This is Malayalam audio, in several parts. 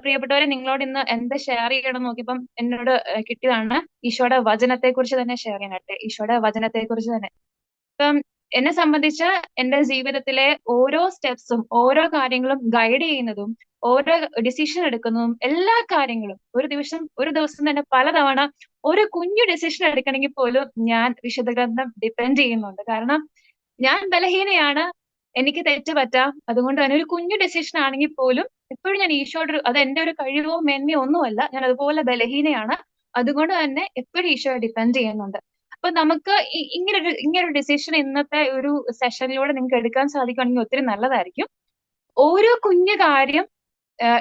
പ്രിയപ്പെട്ടവരെ നിങ്ങളോട് ഇന്ന് എന്താ ഷെയർ ചെയ്യണം നോക്കിയപ്പം എന്നോട് കിട്ടിയതാണ് ഈശോയുടെ വചനത്തെ കുറിച്ച് തന്നെ ഷെയർ ചെയ്യാനായിട്ട് ഈശോയുടെ വചനത്തെ കുറിച്ച് തന്നെ. ഇപ്പം എന്നെ സംബന്ധിച്ച് എന്റെ ജീവിതത്തിലെ ഓരോ സ്റ്റെപ്സും ഓരോ കാര്യങ്ങളും ഗൈഡ് ചെയ്യുന്നതും ഓരോ ഡിസിഷൻ എടുക്കുന്നതും എല്ലാ കാര്യങ്ങളും ഒരു ദിവസം ഒരു ദിവസം തന്നെ പലതവണ ഒരു കുഞ്ഞു ഡിസിഷൻ എടുക്കണമെങ്കിൽ പോലും ഞാൻ വിശുദ്ധ ഗ്രന്ഥം ഡിപ്പെൻഡ് ചെയ്യുന്നുണ്ട്. കാരണം ഞാൻ ബലഹീനയാണ് എനിക്ക് തെറ്റ് പറ്റാം. അതുകൊണ്ട് തന്നെ ഒരു കുഞ്ഞു ഡെസിഷൻ ആണെങ്കിൽ പോലും എപ്പോഴും ഞാൻ ഈശോയുടെ അത് എന്റെ ഒരു കഴിവോ മേന്മയോ ഒന്നുമല്ല. ഞാൻ അതുപോലെ ബലഹീനയാണ്. അതുകൊണ്ട് തന്നെ എപ്പോഴും ഈശോയെ ഡിപ്പെൻഡ് ചെയ്യുന്നുണ്ട്. അപ്പൊ നമുക്ക് ഇങ്ങനെ ഒരു ഇങ്ങനെ ഇങ്ങനൊരു ഡിസിഷൻ ഇന്നത്തെ ഒരു സെഷനിലൂടെ നിങ്ങൾക്ക് എടുക്കാൻ സാധിക്കുകയാണെങ്കിൽ ഒത്തിരി നല്ലതായിരിക്കും. ഓരോ കുഞ്ഞു കാര്യം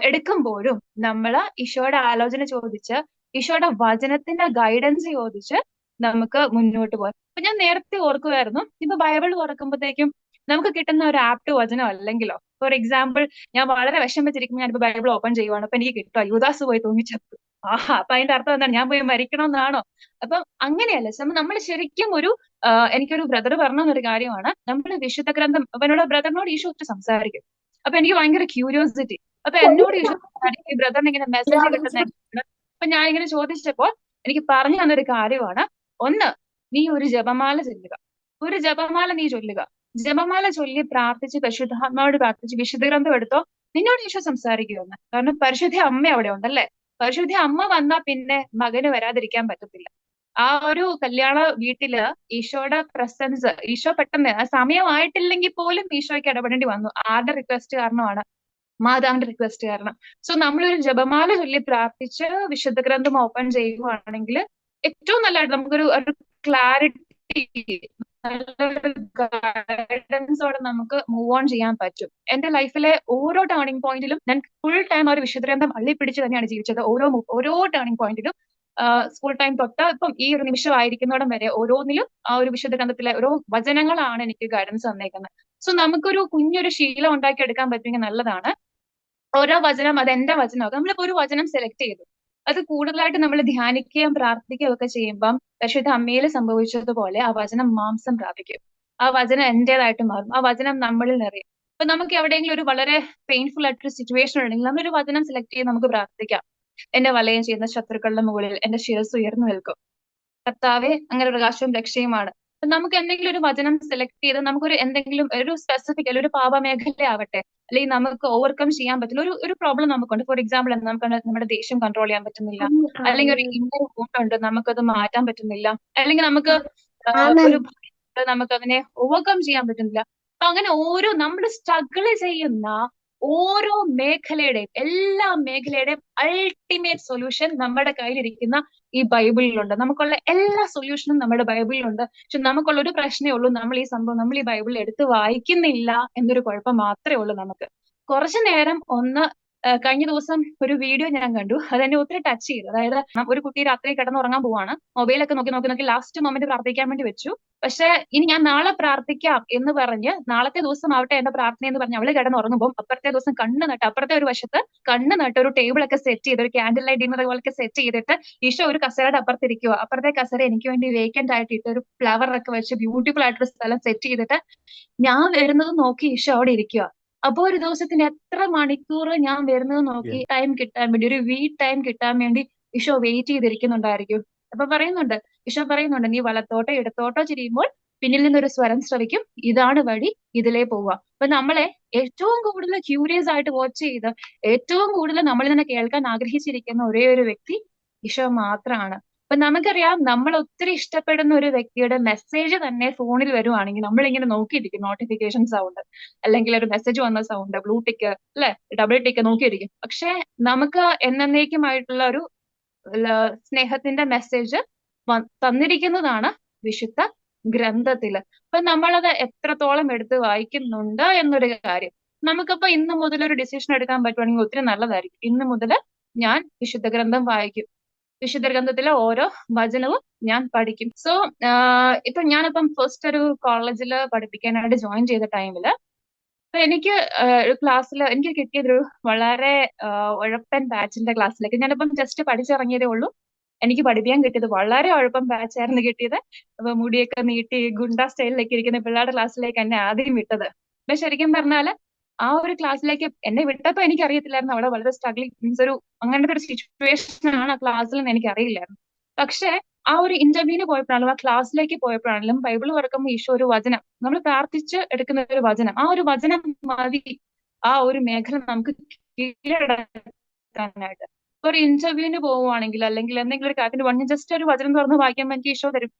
എടുക്കുമ്പോഴും നമ്മൾ ഈശോയുടെ ആലോചന ചോദിച്ച് ഈശോയുടെ വചനത്തിന്റെ ഗൈഡൻസ് ചോദിച്ച് നമുക്ക് മുന്നോട്ട് പോകാം. അപ്പൊ ഞാൻ നേരത്തെ ഓർക്കുമായിരുന്നു ഇപ്പൊ ബൈബിൾ തുറക്കുമ്പോഴത്തേക്കും നമുക്ക് കിട്ടുന്ന ഒരു ആപ്റ്റ് വചനം അല്ലെങ്കിലോ? ഫോർ എക്സാമ്പിൾ ഞാൻ വളരെ വിഷമിച്ചിരിക്കുമ്പോൾ ഞാനിപ്പോ ബൈബിൾ ഓപ്പൺ ചെയ്യുവാണ്. അപ്പൊ എനിക്ക് കിട്ടുമോ യുദാസ് പോയി തൂങ്ങിച്ചത്തു ആഹാ അപ്പൊ അതിന്റെ അർത്ഥം എന്താണ്? ഞാൻ പോയി മരിക്കണമെന്നാണോ? അപ്പം അങ്ങനെയല്ല. നമ്മൾ ശരിക്കും ഒരു എനിക്കൊരു ബ്രദർ പറഞ്ഞ ഒരു കാര്യമാണ്. നമ്മൾ വിശുദ്ധ ഗ്രന്ഥം അവനോട് ബ്രദറിനോട് ഈശോ ഒത്തിരി സംസാരിക്കും. അപ്പൊ എനിക്ക് ഭയങ്കര ക്യൂരിയോസിറ്റി അപ്പൊ എന്നോട് ഈശോ ഈ ബ്രദറിന് ഇങ്ങനെ മെസ്സേജ് കിട്ടുന്ന അപ്പൊ ഞാൻ ഇങ്ങനെ ചോദിച്ചപ്പോൾ എനിക്ക് പറഞ്ഞു തന്നൊരു കാര്യമാണ്. ഒന്ന് നീ ഒരു ജപമാല ചൊല്ലുക. ഒരു ജപമാല നീ ചൊല്ലുക. ജപമാല ചൊല്ലി പ്രാർത്ഥിച്ച് പരിശുദ്ധാത്മാവോട് പ്രാർത്ഥിച്ച് വിശുദ്ധ ഗ്രന്ഥം എടുത്തോ നിന്നോട് ഈശോ സംസാരിക്കുമെന്ന് കാരണം പരിശുദ്ധ അമ്മ അവിടെ ഉണ്ടല്ലേ? പരിശുദ്ധ അമ്മ വന്നാ പിന്നെ മകന് വരാതിരിക്കാൻ പറ്റത്തില്ല. ആ ഒരു കല്യാണ വീട്ടിൽ ഈശോയുടെ പ്രസൻസ് ഈശോ പെട്ടെന്ന് ആ സമയമായിട്ടില്ലെങ്കിൽ പോലും ഈശോയ്ക്ക് ഇടപെടേണ്ടി വന്നു. ആരുടെ റിക്വസ്റ്റ് കാരണമാണ്? മാതാവിന്റെ റിക്വസ്റ്റ് കാരണം. സോ നമ്മളൊരു ജപമാല ചൊല്ലി പ്രാർത്ഥിച്ച് വിശുദ്ധ ഗ്രന്ഥം ഓപ്പൺ ചെയ്യുകയാണെങ്കിൽ ഏറ്റവും നല്ലതായിട്ട് നമുക്കൊരു ഒരു ക്ലാരിറ്റി ഗൈഡൻസോടെ നമുക്ക് മൂവ് ഓൺ ചെയ്യാൻ പറ്റും. എന്റെ ലൈഫിലെ ഓരോ ടേണിംഗ് പോയിന്റിലും ഞാൻ ഫുൾ ടൈം ആ ഒരു വിശുദ്ധഗ്രന്ഥം അള്ളിപ്പിടിച്ച് തന്നെയാണ് ജീവിച്ചത്. ഓരോ ഓരോ ടേണിംഗ് പോയിന്റിലും സ്കൂൾ ടൈം തൊട്ട് ഇപ്പം ഈ ഒരു നിമിഷം ആയിരിക്കുന്നോടം വരെ ഓരോന്നിലും ആ ഒരു വിശുദ്ധ ഗ്രന്ഥത്തിലെ ഓരോ വചനങ്ങളാണ് എനിക്ക് ഗൈഡൻസ് തന്നേക്കുന്നത്. സോ നമുക്കൊരു കുഞ്ഞൊരു ശീലം ഉണ്ടാക്കി എടുക്കാൻ പറ്റുമെങ്കിൽ നല്ലതാണ്. ഓരോ വചനം അത് എന്റെ വചനമാകും. നമ്മളിപ്പോ ഒരു വചനം സെലക്ട് ചെയ്തു. അത് കൂടുതലായിട്ട് നമ്മൾ ധ്യാനിക്കുകയും പ്രാർത്ഥിക്കുകയും ഒക്കെ ചെയ്യുമ്പം പരിശുദ്ധ അമ്മയിൽ സംഭവിച്ചതുപോലെ ആ വചനം മാംസം പ്രാപിക്കും. ആ വചനം എന്റേതായിട്ട് മാറും. ആ വചനം നമ്മളിൽ നിറയും. അപ്പൊ നമുക്ക് എവിടെയെങ്കിലും ഒരു വളരെ പെയിൻഫുൾ ആയിട്ടൊരു സിറ്റുവേഷൻ ഉണ്ടെങ്കിൽ നമ്മളൊരു വചനം സെലക്ട് ചെയ്ത് നമുക്ക് പ്രാർത്ഥിക്കാം. എന്റെ വലയം ചെയ്യുന്ന ശത്രുക്കളുടെ മുകളിൽ എന്റെ ശിരസ് ഉയർന്നു നിൽക്കും. കർത്താവെ അങ്ങനെ പ്രകാശവും രക്ഷയുമാണ്. നമുക്ക് എന്തെങ്കിലും ഒരു വചനം സെലക്ട് ചെയ്ത് നമുക്കൊരു എന്തെങ്കിലും ഒരു സ്പെസിഫിക് അല്ലെങ്കിൽ ഒരു പാപമേഖല ആവട്ടെ അല്ലെങ്കിൽ നമുക്ക് ഓവർകം ചെയ്യാൻ പറ്റുന്ന ഒരു ഒരു പ്രോബ്ലം നമുക്കുണ്ട്. ഫോർ എക്സാമ്പിൾ നമുക്ക് നമ്മുടെ ദേഷ്യം കൺട്രോൾ ചെയ്യാൻ പറ്റുന്നില്ല അല്ലെങ്കിൽ ഒരു ഇന്നർ ഉണ്ട് നമുക്കത് മാറ്റാൻ പറ്റുന്നില്ല അല്ലെങ്കിൽ നമുക്ക് ഒരു നമുക്ക് അതിനെ ഓവർകം ചെയ്യാൻ പറ്റുന്നില്ല. അപ്പൊ അങ്ങനെ ഓരോ നമ്മൾ സ്ട്രഗിൾ ചെയ്യുന്ന ഓരോ മേഖലയുടെയും എല്ലാ മേഖലയുടെയും അൾട്ടിമേറ്റ് സൊല്യൂഷൻ നമ്മുടെ കയ്യിലിരിക്കുന്ന ഈ ബൈബിളിലുണ്ട്. നമുക്കുള്ള എല്ലാ സൊല്യൂഷനും നമ്മുടെ ബൈബിളിലുണ്ട്. പക്ഷെ നമുക്കുള്ള ഒരു പ്രശ്നമേ ഉള്ളൂ. നമ്മൾ ഈ സംഭവം നമ്മൾ ഈ ബൈബിളിൽ എടുത്ത് വായിക്കുന്നില്ല എന്നൊരു കുഴപ്പം മാത്രമേ ഉള്ളൂ നമുക്ക്. കുറച്ചു നേരം ഒന്ന് കഴിഞ്ഞ ദിവസം ഒരു വീഡിയോ ഞാൻ കണ്ടു. അത് എന്നെ ഒത്തിരി ടച്ച് ചെയ്തു. അതായത് ഒരു കുട്ടി രാത്രി കിടന്നുറങ്ങാൻ പോവാണ്. മൊബൈലൊക്കെ നോക്കി നോക്കി നോക്കി ലാസ്റ്റ് മൊമെന്റ് പ്രാർത്ഥിക്കാൻ വേണ്ടി വെച്ചു. പക്ഷെ ഇനി ഞാൻ നാളെ പ്രാർത്ഥിക്കാം എന്ന് പറഞ്ഞ് നാളത്തെ ദിവസം ആവട്ടെ എന്റെ പ്രാർത്ഥന എന്ന് പറഞ്ഞ് അവൾ കിടന്നുറങ്ങുമ്പോൾ അപ്പുറത്തെ ദിവസം കണ്ണ് നട്ട് അപ്പുറത്തെ ഒരു വശത്ത് കണ്ണ് നട്ട് ഒരു ടേബിൾ ഒക്കെ സെറ്റ് ചെയ്ത് ഒരു ക്യാൻഡിൽ ലൈറ്റ് ഡിന്നർ പോലൊക്കെ സെറ്റ് ചെയ്തിട്ട് ഈശോ ഒരു കസേരയുടെ അപ്പുറത്തിരിക്കുക അപ്പുറത്തെ കസേര എനിക്ക് വേണ്ടി വേക്കന്റ് ആയിട്ട് ഇട്ട് ഒരു ഫ്ലവർ ഒക്കെ വെച്ച് ബ്യൂട്ടിഫുൾ ആയിട്ടൊരു സ്ഥലം സെറ്റ് ചെയ്തിട്ട് ഞാൻ വരുന്നത് നോക്കി ഈശോ അവിടെ ഇരിക്കുക അപ്പൊ ഒരു ദിവസത്തിന് എത്ര മണിക്കൂർ ഞാൻ വരുന്നത് നോക്കി ടൈം കിട്ടാൻ വേണ്ടി ഒരു വീ ടൈം കിട്ടാൻ വേണ്ടി ഈശോ വെയിറ്റ് ചെയ്തിരിക്കുന്നുണ്ടായിരിക്കും. അപ്പൊ പറയുന്നുണ്ട് ഈശോ പറയുന്നുണ്ട് നീ വലത്തോട്ടോ ഇടത്തോട്ടോ ചിരിയുമ്പോൾ പിന്നിൽ നിന്നൊരു സ്വരം ശ്രവിക്കും. ഇതാണ് വഴി ഇതിലേ പോവുക. അപ്പൊ നമ്മളെ ഏറ്റവും കൂടുതൽ ക്യൂരിയസ് ആയിട്ട് വാച്ച് ചെയ്ത് ഏറ്റവും കൂടുതൽ നമ്മളിൽ നിന്ന് കേൾക്കാൻ ആഗ്രഹിച്ചിരിക്കുന്ന ഒരേ ഒരു വ്യക്തി ഈശോ മാത്രമാണ് അപ്പൊ നമുക്കറിയാം നമ്മൾ ഒത്തിരി ഇഷ്ടപ്പെടുന്ന ഒരു വ്യക്തിയുടെ മെസ്സേജ് തന്നെ ഫോണിൽ വരുവാണെങ്കിൽ നമ്മളിങ്ങനെ നോക്കിയിരിക്കും നോട്ടിഫിക്കേഷൻ സൗണ്ട് അല്ലെങ്കിൽ ഒരു മെസ്സേജ് വന്ന സൗണ്ട് ബ്ലൂ ടിക്ക് അല്ലെ? ഡബിൾ ടിക്ക് നോക്കിയിരിക്കും. പക്ഷെ നമുക്ക് എന്നേക്കുമായിട്ടുള്ള ഒരു സ്നേഹത്തിന്റെ മെസ്സേജ് തന്നിരിക്കുന്നതാണ് വിശുദ്ധ ഗ്രന്ഥത്തിൽ. അപ്പൊ നമ്മളത് എത്രത്തോളം എടുത്ത് വായിക്കുന്നുണ്ട് എന്നൊരു കാര്യം. നമുക്കിപ്പോ ഇന്ന് മുതൽ ഒരു ഡിസിഷൻ എടുക്കാൻ പറ്റുവാണെങ്കിൽ ഒത്തിരി നല്ലതായിരിക്കും. ഇന്ന് മുതൽ ഞാൻ വിശുദ്ധ ഗ്രന്ഥം വായിക്കും. വിശുദ്ധ ഗ്രന്ഥത്തിലെ ഓരോ വചനവും ഞാൻ പഠിക്കും. സോ ഇപ്പൊ ഞാനിപ്പം ഫസ്റ്റ് ഒരു കോളേജിൽ പഠിപ്പിക്കാനായിട്ട് ജോയിൻ ചെയ്ത ടൈമിൽ അപ്പൊ എനിക്ക് ഒരു ക്ലാസ്സിൽ എനിക്ക് കിട്ടിയതൊരു വളരെ ഉഴപ്പൻ ബാച്ചിന്റെ ക്ലാസ്സിലേക്ക് ഞാനിപ്പം ജസ്റ്റ് പഠിച്ചിറങ്ങിയതേ ഉള്ളൂ. എനിക്ക് പഠിപ്പിക്കാൻ കിട്ടിയത് വളരെ ഉഴപ്പം ബാച്ചായിരുന്നു കിട്ടിയത്. അപ്പൊ മുടിയൊക്കെ നീട്ടി ഗുണ്ട സ്റ്റൈലിലേക്ക് ഇരിക്കുന്ന പിള്ളേരുടെ ക്ലാസ്സിലേക്ക് എന്നെ ആദ്യം വിട്ടത്. അപ്പൊ ശരിക്കും പറഞ്ഞാൽ ആ ഒരു ക്ലാസ്സിലേക്ക് എന്നെ വിട്ടപ്പോ എനിക്ക് അറിയത്തില്ലായിരുന്നു അവിടെ വളരെ സ്ട്രഗ്ലിംഗ് മീൻസ് ഒരു അങ്ങനത്തെ ഒരു സിറ്റുവേഷൻ ആണ് ആ ക്ലാസ്സിൽ എന്ന് എനിക്ക് അറിയില്ലായിരുന്നു പക്ഷേ ആ ഒരു ഇന്റർവ്യൂവിന് പോയപ്പോഴാണെങ്കിലും ആ ക്ലാസ്സിലേക്ക് പോയപ്പോഴാണെങ്കിലും ബൈബിൾ തുറക്കുമ്പോൾ ഈശോ ഒരു വചനം നമ്മൾ പ്രാർത്ഥിച്ച് എടുക്കുന്ന ഒരു വചനം ആ ഒരു വചനം മതി ആ ഒരു മേഖല നമുക്ക് കീഴടക്കാനായിട്ട്. ഒരു ഇന്റർവ്യൂവിന് പോവുകയാണെങ്കിൽ അല്ലെങ്കിൽ എന്തെങ്കിലും ഒരു കാര്യത്തിന് വന്നു ജസ്റ്റ് ഒരു വചനം തുറന്ന് വായിക്കാൻ എനിക്ക് ഈശോ തരും.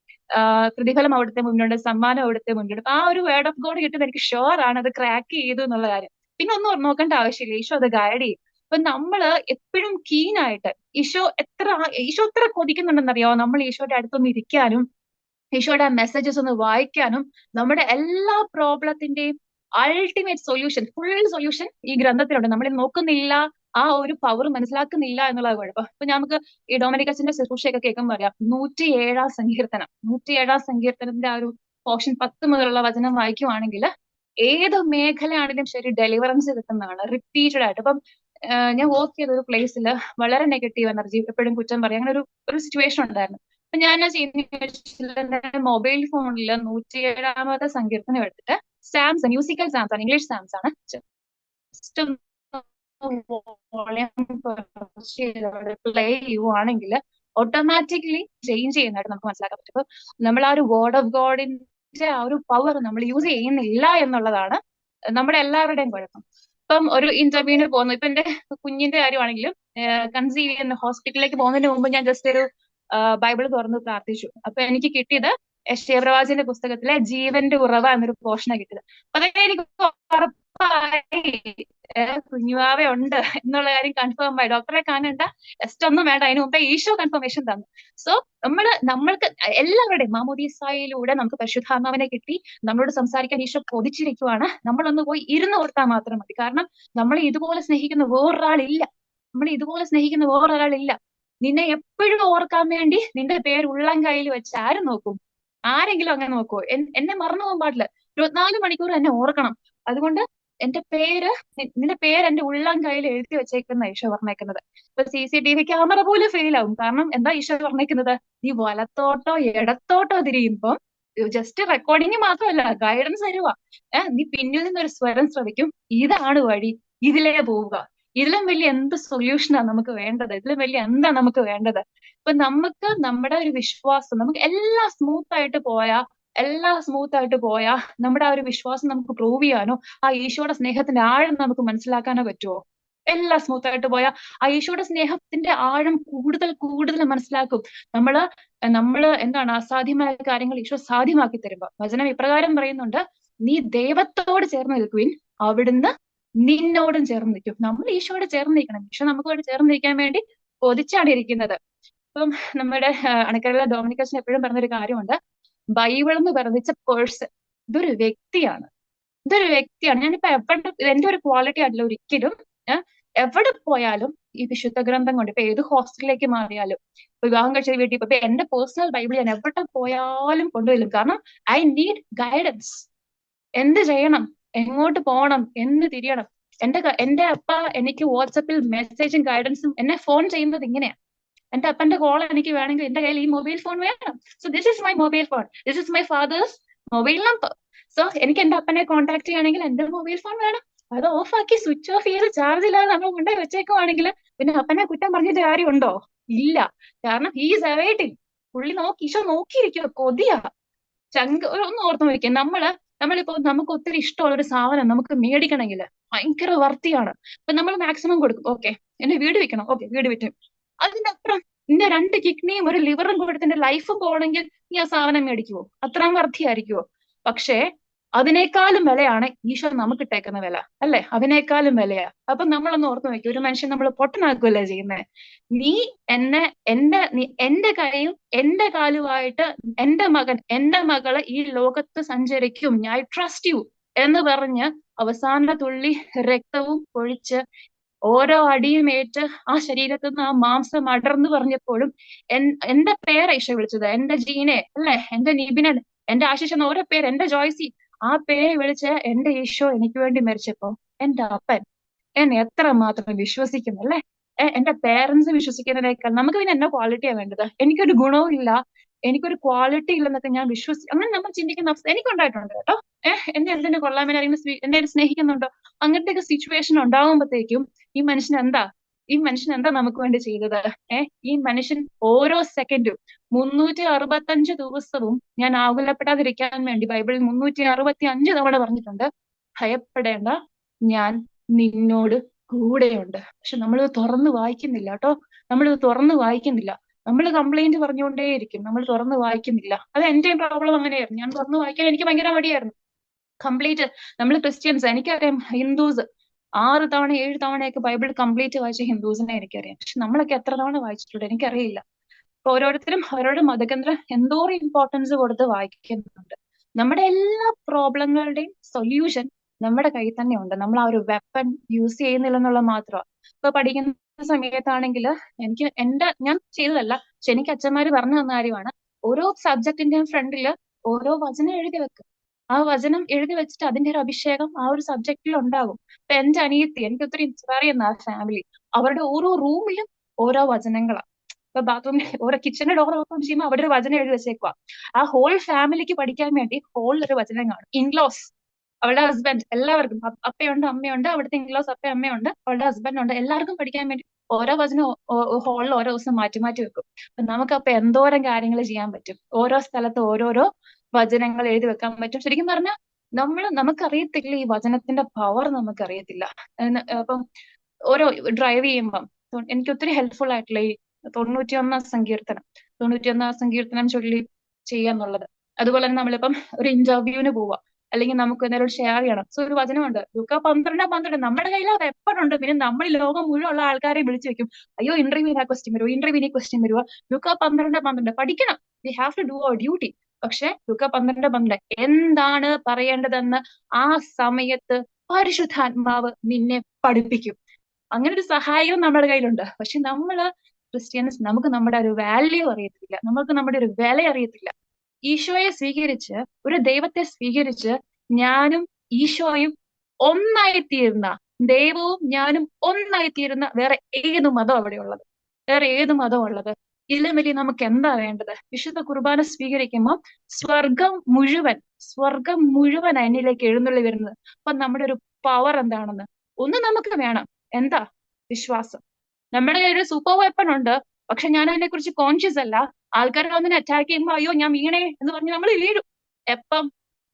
പ്രതിഫലം അവിടുത്തെ മുന്നിലുണ്ട് സമ്മാനം അവിടുത്തെ മുന്നിലുണ്ട് ആ ഒരു വേർഡ് ഓഫ് ഗോഡ് കിട്ടുന്ന എനിക്ക് ഷുവർ ആണ്. അത് ക്രാക്ക് ചെയ്തു എന്നുള്ള കാര്യം. പിന്നെ ഒന്നും നോക്കേണ്ട ആവശ്യമില്ല. ഈശോ അത് ഗൈഡ് ചെയ്യും. അപ്പൊ നമ്മൾ എപ്പോഴും കീൻ ആയിട്ട് ഈശോ എത്ര ഈശോ എത്ര കൊതിക്കുന്നുണ്ടെന്നറിയോ നമ്മൾ ഈശോയുടെ അടുത്തൊന്ന് ഇരിക്കാനും ഈശോയുടെ ആ മെസ്സേജസ് ഒന്ന് വായിക്കാനും നമ്മുടെ എല്ലാ പ്രോബ്ലത്തിന്റെയും അൾട്ടിമേറ്റ് സൊല്യൂഷൻ ഫുൾ സൊല്യൂഷൻ ഈ ഗ്രന്ഥത്തിലുണ്ട്. നമ്മൾ നോക്കുന്നില്ല. ആ ഒരു പവർ മനസ്സിലാക്കുന്നില്ല എന്നുള്ള കുഴപ്പം. ഇപ്പൊ നമുക്ക് ഈ ഡൊമിനിക്കസിന്റെ ശുശ്രൂഷയൊക്കെ കേൾക്കുമ്പോൾ അറിയാം. നൂറ്റി ഏഴാം സങ്കീർത്തനം. നൂറ്റി ഏഴാം സങ്കീർത്തനത്തിന്റെ ആ ഒരു പോർഷൻ പത്ത് മുതലുള്ള വചനം വായിക്കുവാണെങ്കിൽ ഏത് മേഖലയാണെങ്കിലും ശരി ഡെലിവറൻസ് കിട്ടുന്നതാണ് റിപ്പീറ്റഡ് ആയിട്ട്. ഇപ്പം ഞാൻ വർക്ക് ചെയ്ത ഒരു പ്ലേസിൽ വളരെ നെഗറ്റീവ് എനർജി എപ്പോഴും കുറ്റം പറയും. അങ്ങനെ ഒരു ഒരു സിറ്റുവേഷൻ ഉണ്ടായിരുന്നു. അപ്പൊ ഞാൻ ചെയ്യുന്ന മൊബൈൽ ഫോണിൽ നൂറ്റി ഏഴാമത്തെ സങ്കീർത്തനം എടുത്തിട്ട് സാംസ് മ്യൂസിക്കൽ സാംസ് ആണ് ഇംഗ്ലീഷ് സാംസ് ആണ്. ജസ്റ്റ് പ്ലേ ചെയ്യുവാണെങ്കിൽ ഓട്ടോമാറ്റിക്കലി ചേഞ്ച് ചെയ്യുന്നതായിട്ട് നമുക്ക് മനസ്സിലാക്കാൻ പറ്റും. അപ്പൊ നമ്മൾ ആ ഒരു വേർഡ് ഓഫ് ഗോഡിന്റെ ആ ഒരു പവർ നമ്മൾ യൂസ് ചെയ്യുന്നില്ല എന്നുള്ളതാണ് നമ്മുടെ എല്ലാവരുടെയും കുഴപ്പം. ഇപ്പം ഒരു ഇന്റർവ്യൂവിന് പോകുന്നു. ഇപ്പൊ എന്റെ കുഞ്ഞിന്റെ കാര്യമാണെങ്കിലും കൺസീവ് ചെയ്യുന്ന ഹോസ്പിറ്റലിലേക്ക് പോകുന്നതിന് മുമ്പ് ഞാൻ ജസ്റ്റ് ഒരു ബൈബിൾ തുറന്ന് പ്രാർത്ഥിച്ചു. അപ്പൊ എനിക്ക് കിട്ടിയത് യശയപ്രവാചന്റെ പുസ്തകത്തിലെ ജീവന്റെ ഉറവ എന്നൊരു പോർഷനാണ് കിട്ടിയത്. അപ്പൊ അതൊക്കെ എനിക്ക് കുഞ്ഞുവാവ ഉണ്ട് എന്നുള്ള കാര്യം കൺഫേം ആയി. ഡോക്ടറെ കാണണ്ട. ടെസ്റ്റ് ഒന്നും വേണ്ട. അതിന് മുമ്പേ ഈശോ കൺഫർമേഷൻ തന്നു. സോ നമ്മൾ നമ്മൾക്ക് എല്ലാവരുടെയും മാമോദീസായിലൂടെ നമുക്ക് പരിശുദ്ധാത്മാവിനെ കിട്ടി. നമ്മളോട് സംസാരിക്കാൻ ഈശോ കൊതിച്ചിരിക്കുവാണ്. നമ്മളൊന്ന് പോയി ഇരുന്ന് ഓർത്താൽ മാത്രം മതി. കാരണം നമ്മളെ ഇതുപോലെ സ്നേഹിക്കുന്ന വേറൊരാളില്ല. നമ്മളെ ഇതുപോലെ സ്നേഹിക്കുന്ന വേറൊരാളില്ല. നിന്നെ എപ്പോഴും ഓർക്കാൻ വേണ്ടി നിന്റെ പേര് ഉള്ളം കയ്യിൽ വെച്ച് ആരും നോക്കും? ആരെങ്കിലും അങ്ങനെ നോക്കുമോ എന്നെ മറന്നു പോകാൻ പാടില്ല. ഇരുപത്തിനാല് മണിക്കൂർ എന്നെ ഓർക്കണം. അതുകൊണ്ട് എന്റെ പേര് നിന്റെ പേര് എന്റെ ഉള്ളം കയ്യിൽ എഴുതി വെച്ചേക്കുന്ന ഈശോ പറഞ്ഞേക്കുന്നത്. ഇപ്പൊ C C T V camera പോലും ഫെയിൽ ആവും. കാരണം എന്താ ഈശോ പറഞ്ഞേക്കുന്നത്? നീ വലത്തോട്ടോ ഇടത്തോട്ടോ തിരിയുമ്പം ജസ്റ്റ് റെക്കോർഡിങ് മാത്രമല്ല ഗൈഡൻസ് തരുക ഏഹ് നീ പിന്നിൽ നിന്നൊരു സ്വരം ശ്രവിക്കും. ഇതാണ് വഴി. ഇതിലേ പോവുക. ഇതിലും വലിയ എന്ത് സൊല്യൂഷനാ നമുക്ക് വേണ്ടത്? ഇതിലും വലിയ എന്താ നമുക്ക് വേണ്ടത്? ഇപ്പൊ നമുക്ക് നമ്മുടെ ഒരു വിശ്വാസം നമുക്ക് എല്ലാം സ്മൂത്ത് ആയിട്ട് പോയാ എല്ലാം സ്മൂത്ത് ആയിട്ട് പോയാ നമ്മുടെ ആ ഒരു വിശ്വാസം നമുക്ക് പ്രൂവ് ചെയ്യാനോ ആ ഈശോയുടെ സ്നേഹത്തിന്റെ ആഴം നമുക്ക് മനസ്സിലാക്കാനോ പറ്റുമോ എല്ലാം സ്മൂത്ത് ആയിട്ട് പോയാ ആ ഈശോയുടെ സ്നേഹത്തിന്റെ ആഴം കൂടുതൽ കൂടുതൽ മനസ്സിലാക്കും. നമ്മൾ നമ്മൾ എന്താണ് അസാധ്യമായ കാര്യങ്ങൾ ഈശോ സാധ്യമാക്കി തരുമ്പോ. വചനം ഇപ്രകാരം പറയുന്നുണ്ട് നീ ദൈവത്തോട് ചേർന്ന് നിൽക്കുവിൻ അവിടുന്ന് നിന്നോടും ചേർന്ന് നിൽക്കും. നമ്മൾ ഈശോയോട് ചേർന്ന് നിൽക്കണം. ഈശോ നമുക്ക് വേണ്ടി ചേർന്ന് നിൽക്കാൻ വേണ്ടി കൊതിച്ചാണ് ഇരിക്കുന്നത്. ഇപ്പം നമ്മുടെ അണക്കരയിലെ ഡോമിനിക്കച്ചൻ എപ്പോഴും പറഞ്ഞൊരു കാര്യമുണ്ട് ബൈബിൾ എന്ന് പറഞ്ഞ പേഴ്സൺ ഇതൊരു വ്യക്തിയാണ്. ഇതൊരു വ്യക്തിയാണ്. ഞാനിപ്പോ എവിടെ എന്റെ ഒരു ക്വാളിറ്റി ആയിട്ടില്ല ഒരിക്കലും എവിടെ പോയാലും ഈ വിശുദ്ധ ഗ്രന്ഥം കൊണ്ട് ഇപ്പൊ ഏത് ഹോസ്റ്റലിലേക്ക് മാറിയാലും വിവാഹം കഴിച്ച വീട്ടിൽ ഇപ്പൊ എന്റെ പേഴ്സണൽ ബൈബിൾ ഞാൻ എവിടെ പോയാലും കൊണ്ടുവരും. കാരണം ഐ നീഡ് ഗൈഡൻസ് എന്ത് ചെയ്യണം? എങ്ങോട്ട് പോകണം? എന്ന് തിരിയണം. എന്റെ എന്റെ അപ്പ എനിക്ക് വാട്സപ്പിൽ മെസ്സേജും ഗൈഡൻസും എന്നെ ഫോൺ ചെയ്യുന്നത് ഇങ്ങനെയാ. എന്റെ അപ്പന്റെ കോൾ എനിക്ക് വേണമെങ്കിൽ എന്റെ കയ്യിൽ ഈ മൊബൈൽ ഫോൺ വേണം. So this is my mobile phone this is my father's mobile number so എനിക്ക് എന്റെ അപ്പനെ കോൺടാക്ട് ചെയ്യണമെങ്കിൽ എന്റെ മൊബൈൽ ഫോൺ വേണം. അത് ഓഫ് ആക്കി സ്വിച്ച് ഓഫ് ചെയ്ത് ചാർജ് ഇല്ലാതെ നമ്മൾ കൊണ്ടുപോയി വെച്ചേക്കുവാണെങ്കിൽ പിന്നെ അപ്പനെ കുറ്റം പറഞ്ഞിട്ട് കാര്യമുണ്ടോ? ഇല്ല. കാരണം ഹീസ് അവൈറ്റിംഗ് പുള്ളി നോക്കി ഈശോ നോക്കിയിരിക്കുക കൊതിയാ. ചങ്ക ഒന്ന് ഓർത്ത് നോക്കിയാൽ നമ്മൾ നമ്മളിപ്പോ നമുക്ക് ഒത്തിരി ഇഷ്ടമുള്ള ഒരു സാധനം നമുക്ക് മേടിക്കണമെങ്കിൽ ഭയങ്കര വർത്തിയാണ് അപ്പൊ നമ്മൾ മാക്സിമം കൊടുക്കും. ഓക്കെ എന്നെ വീട് വെക്കണം. ഓക്കെ വീട് വിറ്റു അതിനപ്പുറം നിന്റെ രണ്ട് കിഡ്നിയും ഒരു ലിവറും കൂടെ നിന്റെ ലൈഫ് പോകണമെങ്കിൽ നീ ആ സാധനം മേടിക്കുവോ? അത്രയും വർദ്ധിയായിരിക്കുവോ? പക്ഷേ അതിനേക്കാളും വിലയാണ് ഈശോ നമുക്ക് ഇട്ടേക്കുന്ന വില അല്ലെ? അതിനേക്കാളും വിലയാ. അപ്പൊ നമ്മളൊന്ന് ഓർത്ത് നോക്കി ഒരു മനുഷ്യൻ നമ്മൾ പൊട്ടനാക്കുകയല്ലേ ചെയ്യുന്നത് നീ എന്നെ എന്റെ നീ എന്റെ കൈയും എന്റെ കാലുമായിട്ട് എന്റെ മകൻ എന്റെ മകൾ ഈ ലോകത്ത് സഞ്ചരിക്കും. ഐ ട്രസ്റ്റ് യു എന്ന് പറഞ്ഞ് അവസാന തുള്ളി രക്തവും പൊഴിച്ച് ഓരോ അടിയും ഏറ്റ് ആ ശരീരത്തിൽ നിന്ന് ആ മാംസം അടർന്നു പറഞ്ഞപ്പോഴും എന്റെ പേര് ഈശോ വിളിച്ചത്. എന്റെ ജീനെ അല്ലെ? എന്റെ നിബിനൻ എന്റെ ആശിഷ് എന്ന ഓരോ പേര് എന്റെ ജോയ്സി. ആ പേര് വിളിച്ച് എന്റെ ഈശോ എനിക്ക് വേണ്ടി മരിച്ചപ്പോ എന്റെ അപ്പൻ എന്നെ എത്ര മാത്രം വിശ്വസിക്കുന്നു അല്ലെ? എന്റെ പേരൻസ് വിശ്വസിക്കുന്നതിനേക്കാൾ നമുക്ക് പിന്നെ എന്നെ ക്വാളിറ്റിയാ വേണ്ടത്? എനിക്കൊരു ഗുണവും ഇല്ല എനിക്കൊരു ക്വാളിറ്റി ഇല്ലെന്നൊക്കെ ഞാൻ വിശ്വസി അങ്ങനെ നമ്മൾ ചിന്തിക്കുന്ന അവസ്ഥ എനിക്കുണ്ടായിട്ടുണ്ട് കേട്ടോ. ഏഹ് എന്നെ എന്തിനു കൊള്ളാമെന്ന് ആരെങ്കിലും എന്നെ സ്നേഹിക്കുന്നുണ്ടോ? അങ്ങനത്തെ സിറ്റുവേഷൻ ഉണ്ടാകുമ്പോഴത്തേക്കും ഈ മനുഷ്യൻ എന്താ? ഈ മനുഷ്യൻ എന്താ നമുക്ക് വേണ്ടി ചെയ്തത്? ഏഹ് ഈ മനുഷ്യൻ ഓരോ സെക്കൻഡും മുന്നൂറ്റി അറുപത്തഞ്ച് ദിവസവും ഞാൻ ആകുലപ്പെടാതിരിക്കാൻ വേണ്ടി ബൈബിളിൽ മുന്നൂറ്റി അറുപത്തി അഞ്ച് തവണ പറഞ്ഞിട്ടുണ്ട് ഭയപ്പെടേണ്ട ഞാൻ നിന്നോട് കൂടെയുണ്ട്. പക്ഷെ നമ്മളിത് തുറന്ന് വായിക്കുന്നില്ല കേട്ടോ. നമ്മളിത് തുറന്ന് വായിക്കുന്നില്ല. നമ്മൾ കംപ്ലൈന്റ് പറഞ്ഞുകൊണ്ടേയിരിക്കും. നമ്മൾ തുറന്ന് വായിക്കുന്നില്ല. അത് എന്റെ പ്രോബ്ലം അങ്ങനെയായിരുന്നു. ഞാൻ തുറന്ന് വായിക്കാൻ എനിക്ക് ഭയങ്കര മടിയായിരുന്നു. കംപ്ലീറ്റ് നമ്മൾ ക്രിസ്ത്യൻസ് എനിക്കറിയാം ഹിന്ദുസ് ആറ് തവണ ഏഴ് തവണയൊക്കെ ബൈബിൾ കംപ്ലീറ്റ് വായിച്ച ഹിന്ദുസിനെ എനിക്കറിയാം. പക്ഷെ നമ്മളൊക്കെ എത്ര തവണ വായിച്ചിട്ടുണ്ട് എനിക്കറിയില്ല. അപ്പൊ ഓരോരുത്തരും അവരുടെ മതകേന്ദ്രം എന്തോരം ഇമ്പോർട്ടൻസ് കൊടുത്ത് വായിക്കുന്നുണ്ട്. നമ്മുടെ എല്ലാ പ്രോബ്ലങ്ങളുടെയും സൊല്യൂഷൻ നമ്മുടെ കയ്യിൽ തന്നെ ഉണ്ട്. നമ്മൾ ആ ഒരു വെപ്പൺ യൂസ് ചെയ്യുന്നില്ല എന്നുള്ളത് മാത്രമാണ് ഇപ്പൊ പഠിക്കുന്ന സമയത്താണെങ്കിൽ എനിക്ക് എന്റെ ഞാൻ ചെയ്തതല്ല പക്ഷെ എനിക്ക് അച്ഛന്മാര് പറഞ്ഞു തന്ന കാര്യമാണ്. ഓരോ സബ്ജക്റ്റിന്റെയും ഫ്രണ്ടിൽ ഓരോ വചനം എഴുതി വെക്കും. ആ വചനം എഴുതി വെച്ചിട്ട് അതിന്റെ ഒരു അഭിഷേകം ആ ഒരു സബ്ജക്റ്റിൽ ഉണ്ടാകും. ഇപ്പൊ എന്റെ അനിയത്തി എനിക്ക് ഒത്തിരി ഇൻസ്പയർ ചെയ്യുന്ന ആ ഫാമിലി അവരുടെ ഓരോ റൂമിലും ഓരോ വചനങ്ങളാണ് ഇപ്പൊ ബാത്റൂമിൽ ഓരോ കിച്ചണിന്റെ ഡോർ ഓപ്പൺ ചെയ്യുമ്പോൾ അവിടെ ഒരു വചനം എഴുതി വെച്ചേക്കുക ആ ഹോൾ ഫാമിലിക്ക് പഠിക്കാൻ വേണ്ടി ഹോളിൽ ഒരു വചനം കാണും. ഇൻലോസ് അവളുടെ ഹസ്ബൻഡ് എല്ലാവർക്കും അപ്പയുണ്ട് അമ്മയുണ്ട് അവിടുത്തെ ഇൻലോസ് അപ്പ അമ്മയുണ്ട് അവളുടെ ഹസ്ബൻഡ് ഉണ്ട് എല്ലാവർക്കും പഠിക്കാൻ വേണ്ടി ഓരോ വചനം ഹോളിൽ ഓരോ ദിവസം മാറ്റി മാറ്റി വെക്കും. അപ്പൊ നമുക്ക് അപ്പൊ എന്തോരം കാര്യങ്ങൾ ചെയ്യാൻ പറ്റും? ഓരോ സ്ഥലത്ത് ഓരോരോ വചനങ്ങൾ എഴുതി വെക്കാൻ പറ്റും. ശരിക്കും പറഞ്ഞാൽ നമ്മൾ നമുക്കറിയത്തില്ല ഈ വചനത്തിന്റെ പവർ നമുക്കറിയത്തില്ല. അപ്പം ഓരോ ഡ്രൈവ് ചെയ്യുമ്പം എനിക്ക് ഒത്തിരി ഹെൽപ്ഫുൾ ആയിട്ടുള്ള ഈ തൊണ്ണൂറ്റി ഒന്നാം സങ്കീർത്തനം തൊണ്ണൂറ്റി ഒന്നാം സങ്കീർത്തനം ചൊല്ലി ചെയ്യാന്നുള്ളത്. അതുപോലെ തന്നെ നമ്മളിപ്പം ഒരു ഇന്റർവ്യൂവിന് പോവാ. അല്ലെങ്കിൽ നമുക്ക് എന്തെങ്കിലും ഷെയർ ചെയ്യണം. സോ ഒരു വചനമുണ്ട്. ലൂക്ക പന്ത്രണ്ട് പന്ത്രണ്ട്. നമ്മുടെ കയ്യിൽ ആ എപ്പോഴുണ്ട് പിന്നെ നമ്മൾ ലോകം മുഴുവൻ ഉള്ള ആൾക്കാരെ വിളിച്ചു വെക്കും. അയ്യോ ഇന്റർവ്യൂവിന് ആ ക്വസ്റ്റ്യൻ വരുമോ ഇന്റർവ്യൂവിന് ക്വസ്റ്റ്യൻ വരുമോ ലൂക്ക പന്ത്രണ്ട് പന്ത്രണ്ട്. പഠിക്കണം. We have to do our duty പക്ഷെ ലൂക്ക പന്ത്രണ്ട് പന്ത്രണ്ട്. എന്താണ് പറയേണ്ടതെന്ന് ആ സമയത്ത് പരിശുദ്ധാത്മാവ് നിന്നെ പഠിപ്പിക്കും. അങ്ങനെ ഒരു സഹായവും നമ്മുടെ കയ്യിലുണ്ട്. പക്ഷെ നമ്മൾ ക്രിസ്ത്യൻസ് നമുക്ക് നമ്മുടെ ഒരു വാല്യൂ അറിയത്തില്ല. നമുക്ക് നമ്മുടെ ഒരു വില അറിയത്തില്ല. ഈശോയെ സ്വീകരിച്ച് ഒരു ദൈവത്തെ സ്വീകരിച്ച് ഞാനും ഈശോയും ഒന്നായിത്തീരുന്ന ദൈവവും ഞാനും ഒന്നായിത്തീരുന്ന വേറെ ഏത് മതം അവിടെ ഉള്ളത് വേറെ ഏത് മതം ഉള്ളത്? ഇതിലും നമുക്ക് എന്താ വേണ്ടത്? വിശുദ്ധ കുർബാന സ്വീകരിക്കുമ്പോൾ സ്വർഗം മുഴുവൻ സ്വർഗം മുഴുവൻ എന്നിലേക്ക് എഴുന്നള്ളി വരുന്നത്. അപ്പൊ നമ്മുടെ ഒരു പവർ എന്താണെന്ന് ഒന്ന് നമുക്ക് വേണം. എന്താ? വിശ്വാസം. നമ്മുടെ ഒരു സൂപ്പർ വെപ്പൺ ഉണ്ട്. പക്ഷെ ഞാൻ അതിനെ കുറിച്ച് കോൺഷ്യസ് അല്ല. ആൾക്കാർ വന്നിനെ അറ്റാക്ക് ചെയ്യുമ്പോൾ അയ്യോ ഞാൻ വീണേ എന്ന് പറഞ്ഞ് നമ്മൾ വീഴും. എപ്പം?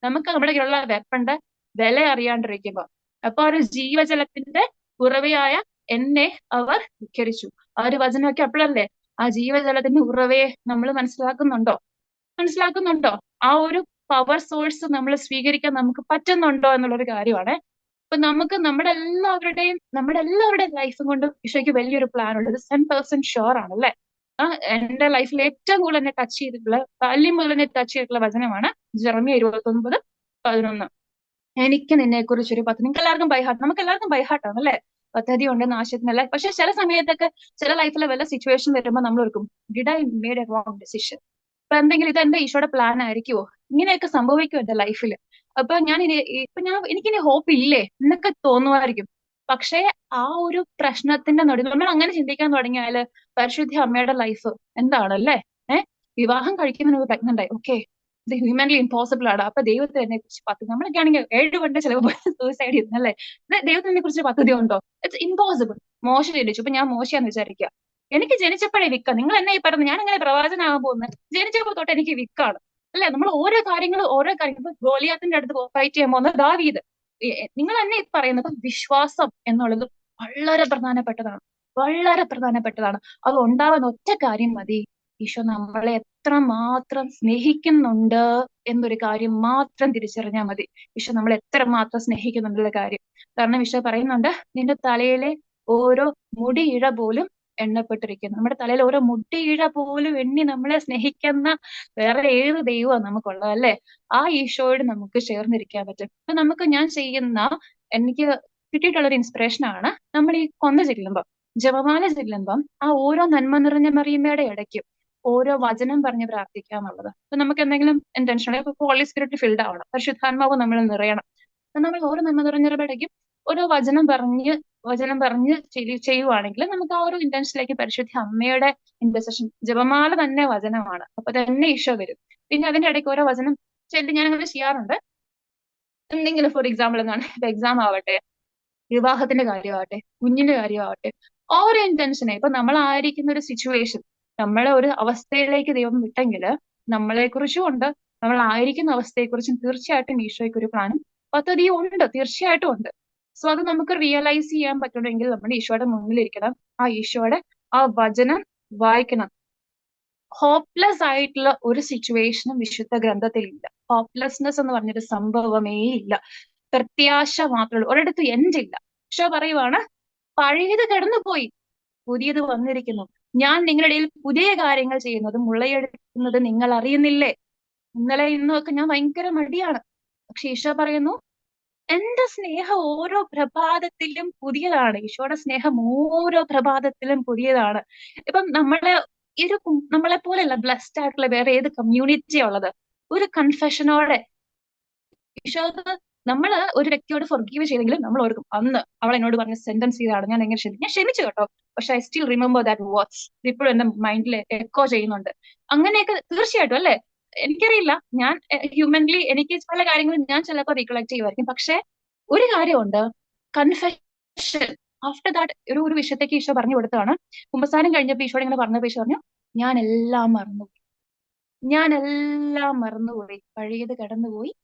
നമുക്ക് നമ്മുടെ കയ്യിലുള്ള വെപ്പന്റെ വില അറിയാണ്ടിരിക്കുമ്പോ. അപ്പൊ ഒരു ജീവജലത്തിന്റെ ഉറവയായ എന്നെ അവർ ധിക്കരിച്ചു ആ ഒരു വചനമൊക്കെ അപ്പോഴല്ലേ ആ ജീവജലത്തിന്റെ ഉറവയെ നമ്മൾ മനസ്സിലാക്കുന്നുണ്ടോ? മനസ്സിലാക്കുന്നുണ്ടോ? ആ ഒരു പവർ സോഴ്സ് നമ്മൾ സ്വീകരിക്കാൻ നമുക്ക് പറ്റുന്നുണ്ടോ എന്നുള്ളൊരു കാര്യമാണ്. അപ്പൊ നമുക്ക് നമ്മുടെ എല്ലാവരുടെയും നമ്മുടെ എല്ലാവരുടെയും ലൈഫും കൊണ്ട് ഈശോയ്ക്ക് വലിയൊരു പ്ലാൻ ഉണ്ട് ഇത് സെൻ പെർസെന്റ് ഷുവർ ആണ് അല്ലെ ആ എന്റെ ലൈഫിൽ ഏറ്റവും കൂടുതൽ എന്നെ ടച്ച് ചെയ്തിട്ടുള്ള ബാല്യം മുതൽ എന്നെ ടച്ച് ചെയ്തിട്ടുള്ള വചനമാണ് ജെറമി ഇരുപത്തി ഒൻപത് പതിനൊന്ന്. എനിക്ക് നിന്നെ കുറിച്ചൊരു പത്ത് നിങ്ങൾക്ക് എല്ലാവർക്കും ബൈഹാർട്ട് നമുക്ക് എല്ലാവർക്കും ബൈഹാർട്ടാണ് അല്ലെ പദ്ധതി ഉണ്ട് നാശത്തിനല്ല? പക്ഷെ ചില സമയത്തൊക്കെ ചില ലൈഫിലെ വല്ല സിറ്റുവേഷൻ വരുമ്പോൾ നമ്മൾ ഓർക്കും did I made a wrong decision അപ്പൊ എന്തെങ്കിലും ഇത് എന്റെ ഈശോയുടെ പ്ലാൻ ആയിരിക്കുമോ ഇങ്ങനെയൊക്കെ സംഭവിക്കും എന്റെ ലൈഫിൽ അപ്പൊ ഞാൻ ഇനി ഇപ്പൊ ഞാൻ എനിക്കിനി ഹോപ്പ് ഇല്ലേ? എന്നൊക്കെ തോന്നുമായിരിക്കും. പക്ഷേ ആ ഒരു പ്രശ്നത്തിന്റെ നടുവിൽ നമ്മൾ അങ്ങനെ ചിന്തിക്കാൻ തുടങ്ങിയാൽ പരിശുദ്ധ അമ്മയുടെ ലൈഫ് എന്താണല്ലേ? ഏഹ് വിവാഹം കഴിക്കുന്നതിന് പ്രഗ്നന്റ് ആയി. ഓക്കെ ഇത് ഹ്യൂമൻലി ഇമ്പോസിബിൾ ആണ്. അപ്പൊ ദൈവത്തെ എന്നെ കുറിച്ച് പദ്ധതി നമ്മളൊക്കെ ആണെങ്കിൽ ഏഴ് കൊണ്ട് ചിലപ്പോൾ സൂയിസൈഡ് ചെയ്യുന്നല്ലേ ദൈവത്തിനെ കുറിച്ച് പദ്ധതി ഉണ്ടോ? ഇറ്റ്സ് ഇമ്പോസിബിൾ മോശ ജനിച്ചു ഇപ്പൊ ഞാൻ മോശയാന്ന് വിചാരിക്കുക. എനിക്ക് ജനിച്ചപ്പോഴേ വിക്ക. നിങ്ങൾ എന്നെ ഈ പറഞ്ഞു ഞാൻ അങ്ങനെ പ്രവാചനാകാൻ പോകുന്നത്? ജനിച്ചപ്പോൾ തൊട്ട് എനിക്ക് വിക്കാണ്. അല്ലെ? നമ്മൾ ഓരോ കാര്യങ്ങളും ഓരോ കാര്യങ്ങളും ഗോലിയാത്തിന്റെ അടുത്ത് ഫൈറ്റ് ചെയ്യാൻ പോകുന്നത് ദാവീദ്. നിങ്ങൾ തന്നെ പറയുന്നത് വിശ്വാസം എന്നുള്ളത് വളരെ പ്രധാനപ്പെട്ടതാണ്. വളരെ പ്രധാനപ്പെട്ടതാണ്. അത് ഉണ്ടാവാൻ ഒറ്റ കാര്യം മതി. ഈശോ നമ്മളെ എത്ര മാത്രം സ്നേഹിക്കുന്നുണ്ട് എന്നൊരു കാര്യം മാത്രം തിരിച്ചറിഞ്ഞാൽ മതി. ഈശോ നമ്മളെ എത്രമാത്രം സ്നേഹിക്കുന്നുണ്ടുള്ള കാര്യം. കാരണം ഈശോ പറയുന്നുണ്ട് നിന്റെ തലയിലെ ഓരോ മുടിയിഴ പോലും എണ്ണപ്പെട്ടിരിക്കുന്നു. നമ്മുടെ തലയിൽ ഓരോ മുടിയിഴ പോലും എണ്ണി നമ്മളെ സ്നേഹിക്കുന്ന വേറെ ഏത് ദൈവമാണ് നമുക്കുള്ളത് അല്ലെ? ആ ഈശോയോട് നമുക്ക് ചേർന്നിരിക്കാൻ പറ്റും. അപ്പൊ നമുക്ക് ഞാൻ ചെയ്യുന്ന എനിക്ക് കിട്ടിയിട്ടുള്ള ഒരു ഇൻസ്പിറേഷൻ ആണ് നമ്മൾ ഈ കൊന്ന ചെല്ലുമ്പം ജപമാല ചെല്ലുമ്പം ആ ഓരോ നന്മ നിറഞ്ഞ മറിയമ്മയുടെ ഇടയ്ക്കും ഓരോ വചനം പറഞ്ഞ് പ്രാർത്ഥിക്കുക എന്നുള്ളത്. അപ്പൊ നമുക്ക് എന്തെങ്കിലും ഇന്റൻഷൻ ഇപ്പൊ ഹോളി സ്പിരിറ്റ് ഫിൽഡ് ആവണം. പരിശുദ്ധാത്മാവ് നമ്മൾ നിറയണം. നമ്മൾ ഓരോ നന്മ നിറഞ്ഞ ഇടയ്ക്കും ഓരോ വചനം പറഞ്ഞ് വചനം പറഞ്ഞ് ചെയ്യുവാണെങ്കിൽ നമുക്ക് ആ ഒരു ഇന്റൻഷനിലേക്ക് പരിശുദ്ധ അമ്മയുടെ ഇന്റർസെഷൻ ജപമാല തന്നെ വചനമാണ്. അപ്പൊ തന്നെ ഈശോ വരും. പിന്നെ അതിന്റെ ഇടയ്ക്ക് ഓരോ വചനം ചെല്ലി ഞാൻ അങ്ങനെ ചെയ്യാറുണ്ട്. എന്തെങ്കിലും ഫോർ എക്സാമ്പിൾ എന്നാണ് ഇപ്പൊ എക്സാം ആവട്ടെ വിവാഹത്തിന്റെ കാര്യമാവട്ടെ കുഞ്ഞിന്റെ കാര്യമാവട്ടെ ഓരോ ഇന്റൻഷനെ ഇപ്പൊ നമ്മൾ ആയിരിക്കുന്ന ഒരു സിറ്റുവേഷൻ നമ്മളെ ഒരു അവസ്ഥയിലേക്ക് ദൈവം വിട്ടെങ്കിൽ നമ്മളെ കുറിച്ചും ഉണ്ട്. നമ്മൾ ആയിരിക്കുന്ന അവസ്ഥയെക്കുറിച്ചും തീർച്ചയായിട്ടും ഈശോയ്ക്ക് ഒരു പ്ലാനും പദ്ധതിയും ഉണ്ട് തീർച്ചയായിട്ടും ഉണ്ട്. സോ അത് നമുക്ക് റിയലൈസ് ചെയ്യാൻ പറ്റണമെങ്കിൽ നമ്മൾ ഈശോയുടെ മുന്നിലിരിക്കണം. ആ ഈശോയുടെ ആ വചനം വായിക്കണം. ഹോപ്പ്ലെസ് ആയിട്ടുള്ള ഒരു സിറ്റുവേഷനും വിശുദ്ധ ഗ്രന്ഥത്തിലില്ല. ഹോപ്പ്ലെസ്നെസ് എന്ന് പറഞ്ഞൊരു സംഭവമേ ഇല്ല. പ്രത്യാശ മാത്രമേ ഉള്ളൂ. ഒരിടത്ത് എൻഡ് ഇല്ല. ഈശോ പറയുവാണ് പഴയത് കിടന്നുപോയി പുതിയത് വന്നിരിക്കുന്നു. ഞാൻ നിങ്ങളുടെ ഇടയിൽ പുതിയ കാര്യങ്ങൾ ചെയ്യുന്നത് മുളയെടുക്കുന്നത് നിങ്ങൾ അറിയുന്നില്ലേ? ഇന്നലെ ഇന്നൊക്കെ ഞാൻ ഭയങ്കര മടിയാണ്. പക്ഷെ ഈശോ പറയുന്നു എന്റെ സ്നേഹം ഓരോ പ്രഭാതത്തിലും പുതിയതാണ്. ഈശോയുടെ സ്നേഹം ഓരോ പ്രഭാതത്തിലും പുതിയതാണ്. ഇപ്പം നമ്മളെ ഒരു നമ്മളെ പോലെയല്ല ബ്ലസ്ഡ് ആയിട്ടുള്ള വേറെ ഏത് കമ്മ്യൂണിറ്റി ഉള്ളത്. ഒരു കൺഫെഷനോടെ ഈശോക്ക് നമ്മൾ ഒരു വ്യക്തിയോട് ഫൊർഗീവ് ചെയ്തെങ്കിലും നമ്മൾ ഓർക്കും അന്ന് അവൾ എന്നോട് പറഞ്ഞ സെന്റൻസ് ചെയ്താണ് ഞാൻ എങ്ങനെ ക്ഷമിച്ചു ഞാൻ ക്ഷമിച്ചു കേട്ടോ. പക്ഷെ I still remember that what's ഇപ്പോഴും എന്റെ മൈൻഡിൽ എക്കോ ചെയ്യുന്നുണ്ട്. അങ്ങനെയൊക്കെ തീർച്ചയായിട്ടും അല്ലെ? എനിക്കറിയില്ല. ഞാൻ ഹ്യൂമൻലി എനിക്ക് പല കാര്യങ്ങളും ഞാൻ ചിലപ്പോൾ റീകളക്ട് ചെയ്യുമായിരിക്കും. പക്ഷെ ഒരു കാര്യമുണ്ട്. കൺഫെഷൻ ആഫ്റ്റർ ദാറ്റ് ഒരു ഒരു വിഷയത്തേക്ക് ഈശോ പറഞ്ഞു കൊടുത്തതാണ്. കുമ്പസാരം കഴിഞ്ഞപ്പോൾ ഈശോ ഇങ്ങനെ പറഞ്ഞപ്പോൾ ഈശോ പറഞ്ഞു ഞാൻ എല്ലാം മറന്നുപോയി. ഞാൻ എല്ലാം മറന്നുപോയി. പഴയത് കടന്നുപോയി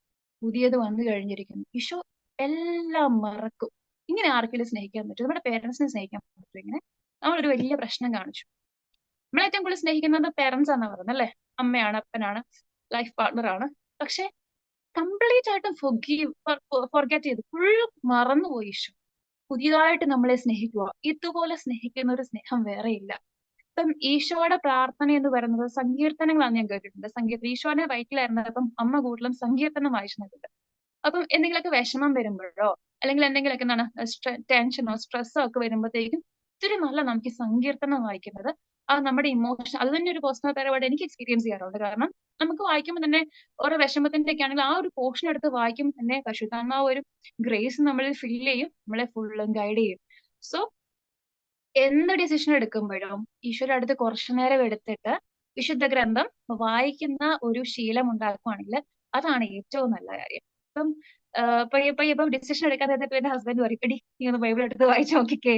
പുതിയത് വന്നു കഴിഞ്ഞിരിക്കുന്നു. ഈശോ എല്ലാം മറക്കും. ഇങ്ങനെ ആർക്കെങ്കിലും സ്നേഹിക്കാൻ പറ്റും നമ്മുടെ പേരൻസിനെ സ്നേഹിക്കാൻ പറ്റും ഇങ്ങനെ? നമ്മളൊരു വലിയ പ്രശ്നം കാണിച്ചു. നമ്മൾ ഏറ്റവും കൂടുതൽ സ്നേഹിക്കുന്നത് പേരൻസ് ആണെന്ന് പറയുന്നത് അല്ലെ? അമ്മയാണ് അപ്പനാണ് ലൈഫ് പാർട്ണർ ആണ്. പക്ഷെ കംപ്ലീറ്റ് ആയിട്ടും ഫൊഗീവ് ഫോർഗറ്റ് ചെയ്ത് ഫുൾ മറന്നുപോയി ഈശോ. പുതിയതായിട്ട് നമ്മളെ സ്നേഹിക്കുക. ഇതുപോലെ സ്നേഹിക്കുന്ന ഒരു സ്നേഹം വേറെ ഇല്ല. ഇപ്പം ഈശോയുടെ പ്രാർത്ഥന എന്ന് പറയുന്നത് സങ്കീർത്തനങ്ങളാണ് ഞാൻ കേട്ടിട്ടുണ്ട്. സങ്കീർത്തനം ഈശോനെ വയറ്റിലായിരുന്നപ്പം അമ്മ കൂടുതലും സങ്കീർത്തനം വായിച്ചിട്ടുണ്ട്. അപ്പം എന്തെങ്കിലുമൊക്കെ വിഷമം വരുമ്പോഴോ അല്ലെങ്കിൽ എന്തെങ്കിലുമൊക്കെ എന്താണ് ടെൻഷനോ സ്ട്രെസ്സോ ഒക്കെ വരുമ്പോഴത്തേക്കും ഇത്തിരി നല്ല നമുക്ക് സങ്കീർത്തനം വായിക്കുന്നത് ആ നമ്മുടെ ഇമോഷൻ അത് തന്നെ ഒരു പേഴ്സണൽ പരിപാടി എനിക്ക് എക്സ്പീരിയൻസ് ചെയ്യാറുണ്ട്. കാരണം നമുക്ക് വായിക്കുമ്പോൾ തന്നെ ഓരോ വിഷമത്തിന്റെ ഒക്കെ ആണെങ്കിൽ ആ ഒരു പോർഷൻ എടുത്ത് വായിക്കുമ്പോൾ തന്നെ പരിശുദ്ധാത്മാ ഒരു ഗ്രേസ് നമ്മളിൽ ഫിൽ ചെയ്യും നമ്മളെ ഫുള്ളും ഗൈഡ് ചെയ്യും. സോ എന്ത് ഡിസിഷൻ എടുക്കുമ്പോഴും ഈശ്വര അടുത്ത് കുറച്ചു നേരം എടുത്തിട്ട് വിശുദ്ധ ഗ്രന്ഥം വായിക്കുന്ന ഒരു ശീലം ഉണ്ടാക്കുകയാണെങ്കിൽ അതാണ് ഏറ്റവും നല്ല കാര്യം. ഇപ്പം ഇപ്പൊ ഇപ്പൊ ഇപ്പൊ ഡിസിഷൻ എടുക്കാൻ നേരത്തെ എന്റെ ഹസ്ബൻഡ് പറയും എടി നീ ഒന്ന് ബൈബിൾ എടുത്ത് വായിച്ചു നോക്കിക്കേ.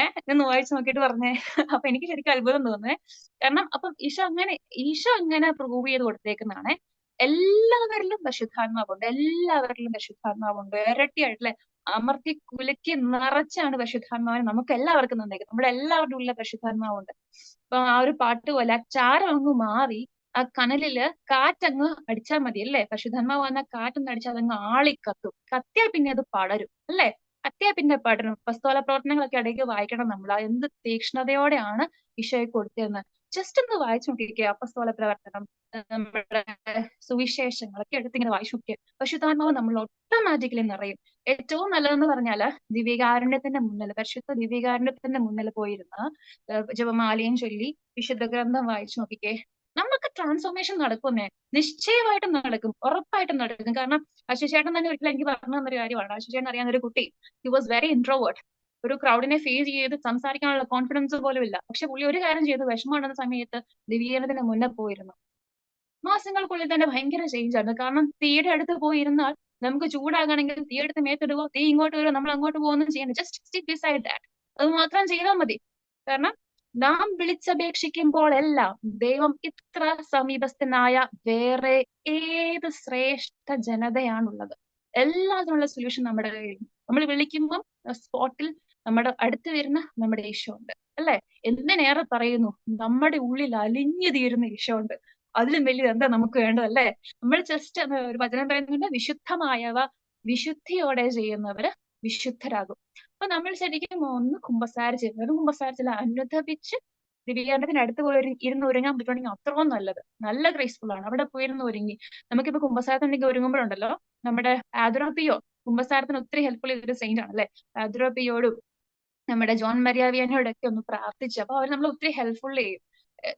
ഏഹ് ഒന്ന് വായിച്ചു നോക്കിയിട്ട് പറഞ്ഞേ. അപ്പൊ എനിക്ക് ശരിക്കും അത്ഭുതം തോന്നുന്നേ. കാരണം അപ്പം ഈശോ അങ്ങനെ ഈശോ അങ്ങനെ പ്രൂവ് ചെയ്ത് കൊടുത്തേക്കുന്നതാണ്. എല്ലാവരിലും പരിശുദ്ധാത്മാവുണ്ട്. എല്ലാവരിലും പരിശുദ്ധാത്മാവുണ്ട്. ഇരട്ടിയായിട്ടില്ലേ? അമർത്തി കുലുക്കി നിറച്ചാണ് പരിശുദ്ധാത്മാവിനെ നമുക്ക് എല്ലാവർക്കും തന്നേക്കുന്നത്. നമ്മുടെ എല്ലാവരുടെ ഉള്ളിലെ പരിശുദ്ധാത്മാവുണ്ട്. അപ്പൊ ആ ഒരു പാട്ട് പോലെ ആ ചാരം അങ്ങ് മാറി ആ കനലിൽ കാറ്റങ്ങ് അടിച്ചാൽ മതി അല്ലേ? പരിശുദ്ധാത്മാവ് വന്ന കാറ്റൊന്ന് അടിച്ചാൽ അതങ്ങ് ആളി കത്തും കത്തിയാൽ പിന്നെ അത് പടരും അല്ലേ? കത്തിയാൽ പിന്നെ പടരും. പസ്തോല പ്രവർത്തനങ്ങളൊക്കെ ഇടയ്ക്ക് വായിക്കണം നമ്മൾ. എന്ത് തീക്ഷ്ണതയോടെയാണ് ഈശോയെ കൊടുത്തിരുന്നത് ജസ്റ്റ് ഒന്ന് വായിച്ചു നോക്കിയിരിക്കുക അപ്പസ്തോല പ്രവർത്തനം നമ്മുടെ സുവിശേഷങ്ങളൊക്കെ എടുത്തിങ്ങനെ വായിച്ചു നോക്കിയ പരിശുദ്ധാത്മാവ് നമ്മൾ ഓട്ടോമാറ്റിക്കലി നിറയും. ഏറ്റവും നല്ലതെന്ന് പറഞ്ഞാൽ ദിവ്യകാരുണ്യത്തിന്റെ മുന്നിൽ പരിശുദ്ധ ദിവ്യകാരുണ്യത്തിന്റെ മുന്നിൽ പോയിരുന്ന ജപമാലയും ചൊല്ലി വിശുദ്ധ ഗ്രന്ഥം വായിച്ചു നോക്കിക്കേ. നമുക്ക് ട്രാൻസ്ഫോർമേഷൻ നടക്കുന്നേ നിശ്ചയമായിട്ടും നടക്കും ഉറപ്പായിട്ടും നടക്കും. കാരണം അശുചേട്ടൻ തന്നെ ഒരിക്കലും എനിക്ക് പറഞ്ഞു തന്നൊരു കാര്യമാണ്. അശുചേട്ടൻ അറിയാവുന്ന ഒരു കുട്ടി ഹി വാസ് വെരി ഇൻട്രോവേർഡ് ഒരു ക്രൗഡിനെ ഫേസ് ചെയ്ത് സംസാരിക്കാനുള്ള കോൺഫിഡൻസ് പോലും ഇല്ല. പക്ഷെ പുള്ളി ഒരു കാര്യം ചെയ്തു വിഷമമുണ്ടെന്ന സമയത്ത് ദിവ്യേനത്തിന് മുന്നേ പോയിരുന്നു. മാസങ്ങൾക്കുള്ളിൽ തന്നെ ഭയങ്കര ചേഞ്ച് ആണ് കാരണം തീയുടെ അടുത്ത് പോയിരുന്നാൽ നമുക്ക് ചൂടാകണമെങ്കിൽ തീ എടുത്ത് മേത്തിടുവോ തീ ഇങ്ങോട്ട് വരുമോ നമ്മൾ അങ്ങോട്ട് പോകുന്നു ചെയ്യണം ജസ്റ്റ് ഡിസൈഡ് ദാറ്റ് അത് മാത്രം ചെയ്താൽ മതി. കാരണം നാം വിളിച്ചപേക്ഷിക്കുമ്പോൾ എല്ലാം ദൈവം ഇത്ര സമീപസ്ഥനായ വേറെ ഏത് ശ്രേഷ്ഠ ജനതയാണുള്ളത്? എല്ലാത്തിനുള്ള സൊല്യൂഷൻ നമ്മുടെ കയ്യിൽ നമ്മൾ വിളിക്കുമ്പോൾ സ്പോട്ടിൽ നമ്മുടെ അടുത്ത് വരുന്ന നമ്മുടെ ഈശോ ഉണ്ട് അല്ലെ? എന്തിനേറെ പറയുന്നു? നമ്മുടെ ഉള്ളിൽ അലിഞ്ഞു തീരുന്ന ഈശോ ഉണ്ട്. അതിലും വലിയ എന്താ നമുക്ക് വേണ്ടത് അല്ലെ? നമ്മൾ ജസ്റ്റ് ഒരു വചനം പറയുന്നുണ്ട് വിശുദ്ധമായവ വിശുദ്ധിയോടെ ചെയ്യുന്നവര് വിശുദ്ധരാകും. അപ്പൊ നമ്മൾ ശരിക്കും ഒന്ന് കുമ്പസാരിച്ച് വെറും കുമ്പസാരത്തിൽ അനുദപിച്ച് ദിവ്യീകരണത്തിന് അടുത്ത് പോയി ഇരുന്ന് ഒരുങ്ങാൻ പറ്റുവാണെങ്കിൽ അത്രയും നല്ലത്. നല്ല ഗ്രേസ്ഫുൾ ആണ്. അവിടെ പോയിരുന്ന് ഒരുങ്ങി. നമുക്കിപ്പോ കുമ്പസാരത്തിനൊക്കെ ഒരുങ്ങുമ്പോഴുണ്ടല്ലോ നമ്മുടെ ആദ്രോപിയോ കുമ്പസാരത്തിന് ഒത്തിരി ഹെൽപ്ഫുൾ ചെയ്തൊരു സെയിന്റ് ആണ് അല്ലെ ആദ്രോപിയോടും നമ്മുടെ ജോൺ മരിയാവിയനോടൊക്കെ ഒന്ന് പ്രാർത്ഥിച്ചു അപ്പൊ അവർ നമ്മളെ ഒത്തിരി ഹെൽപ്ഫുൾ ചെയ്യും.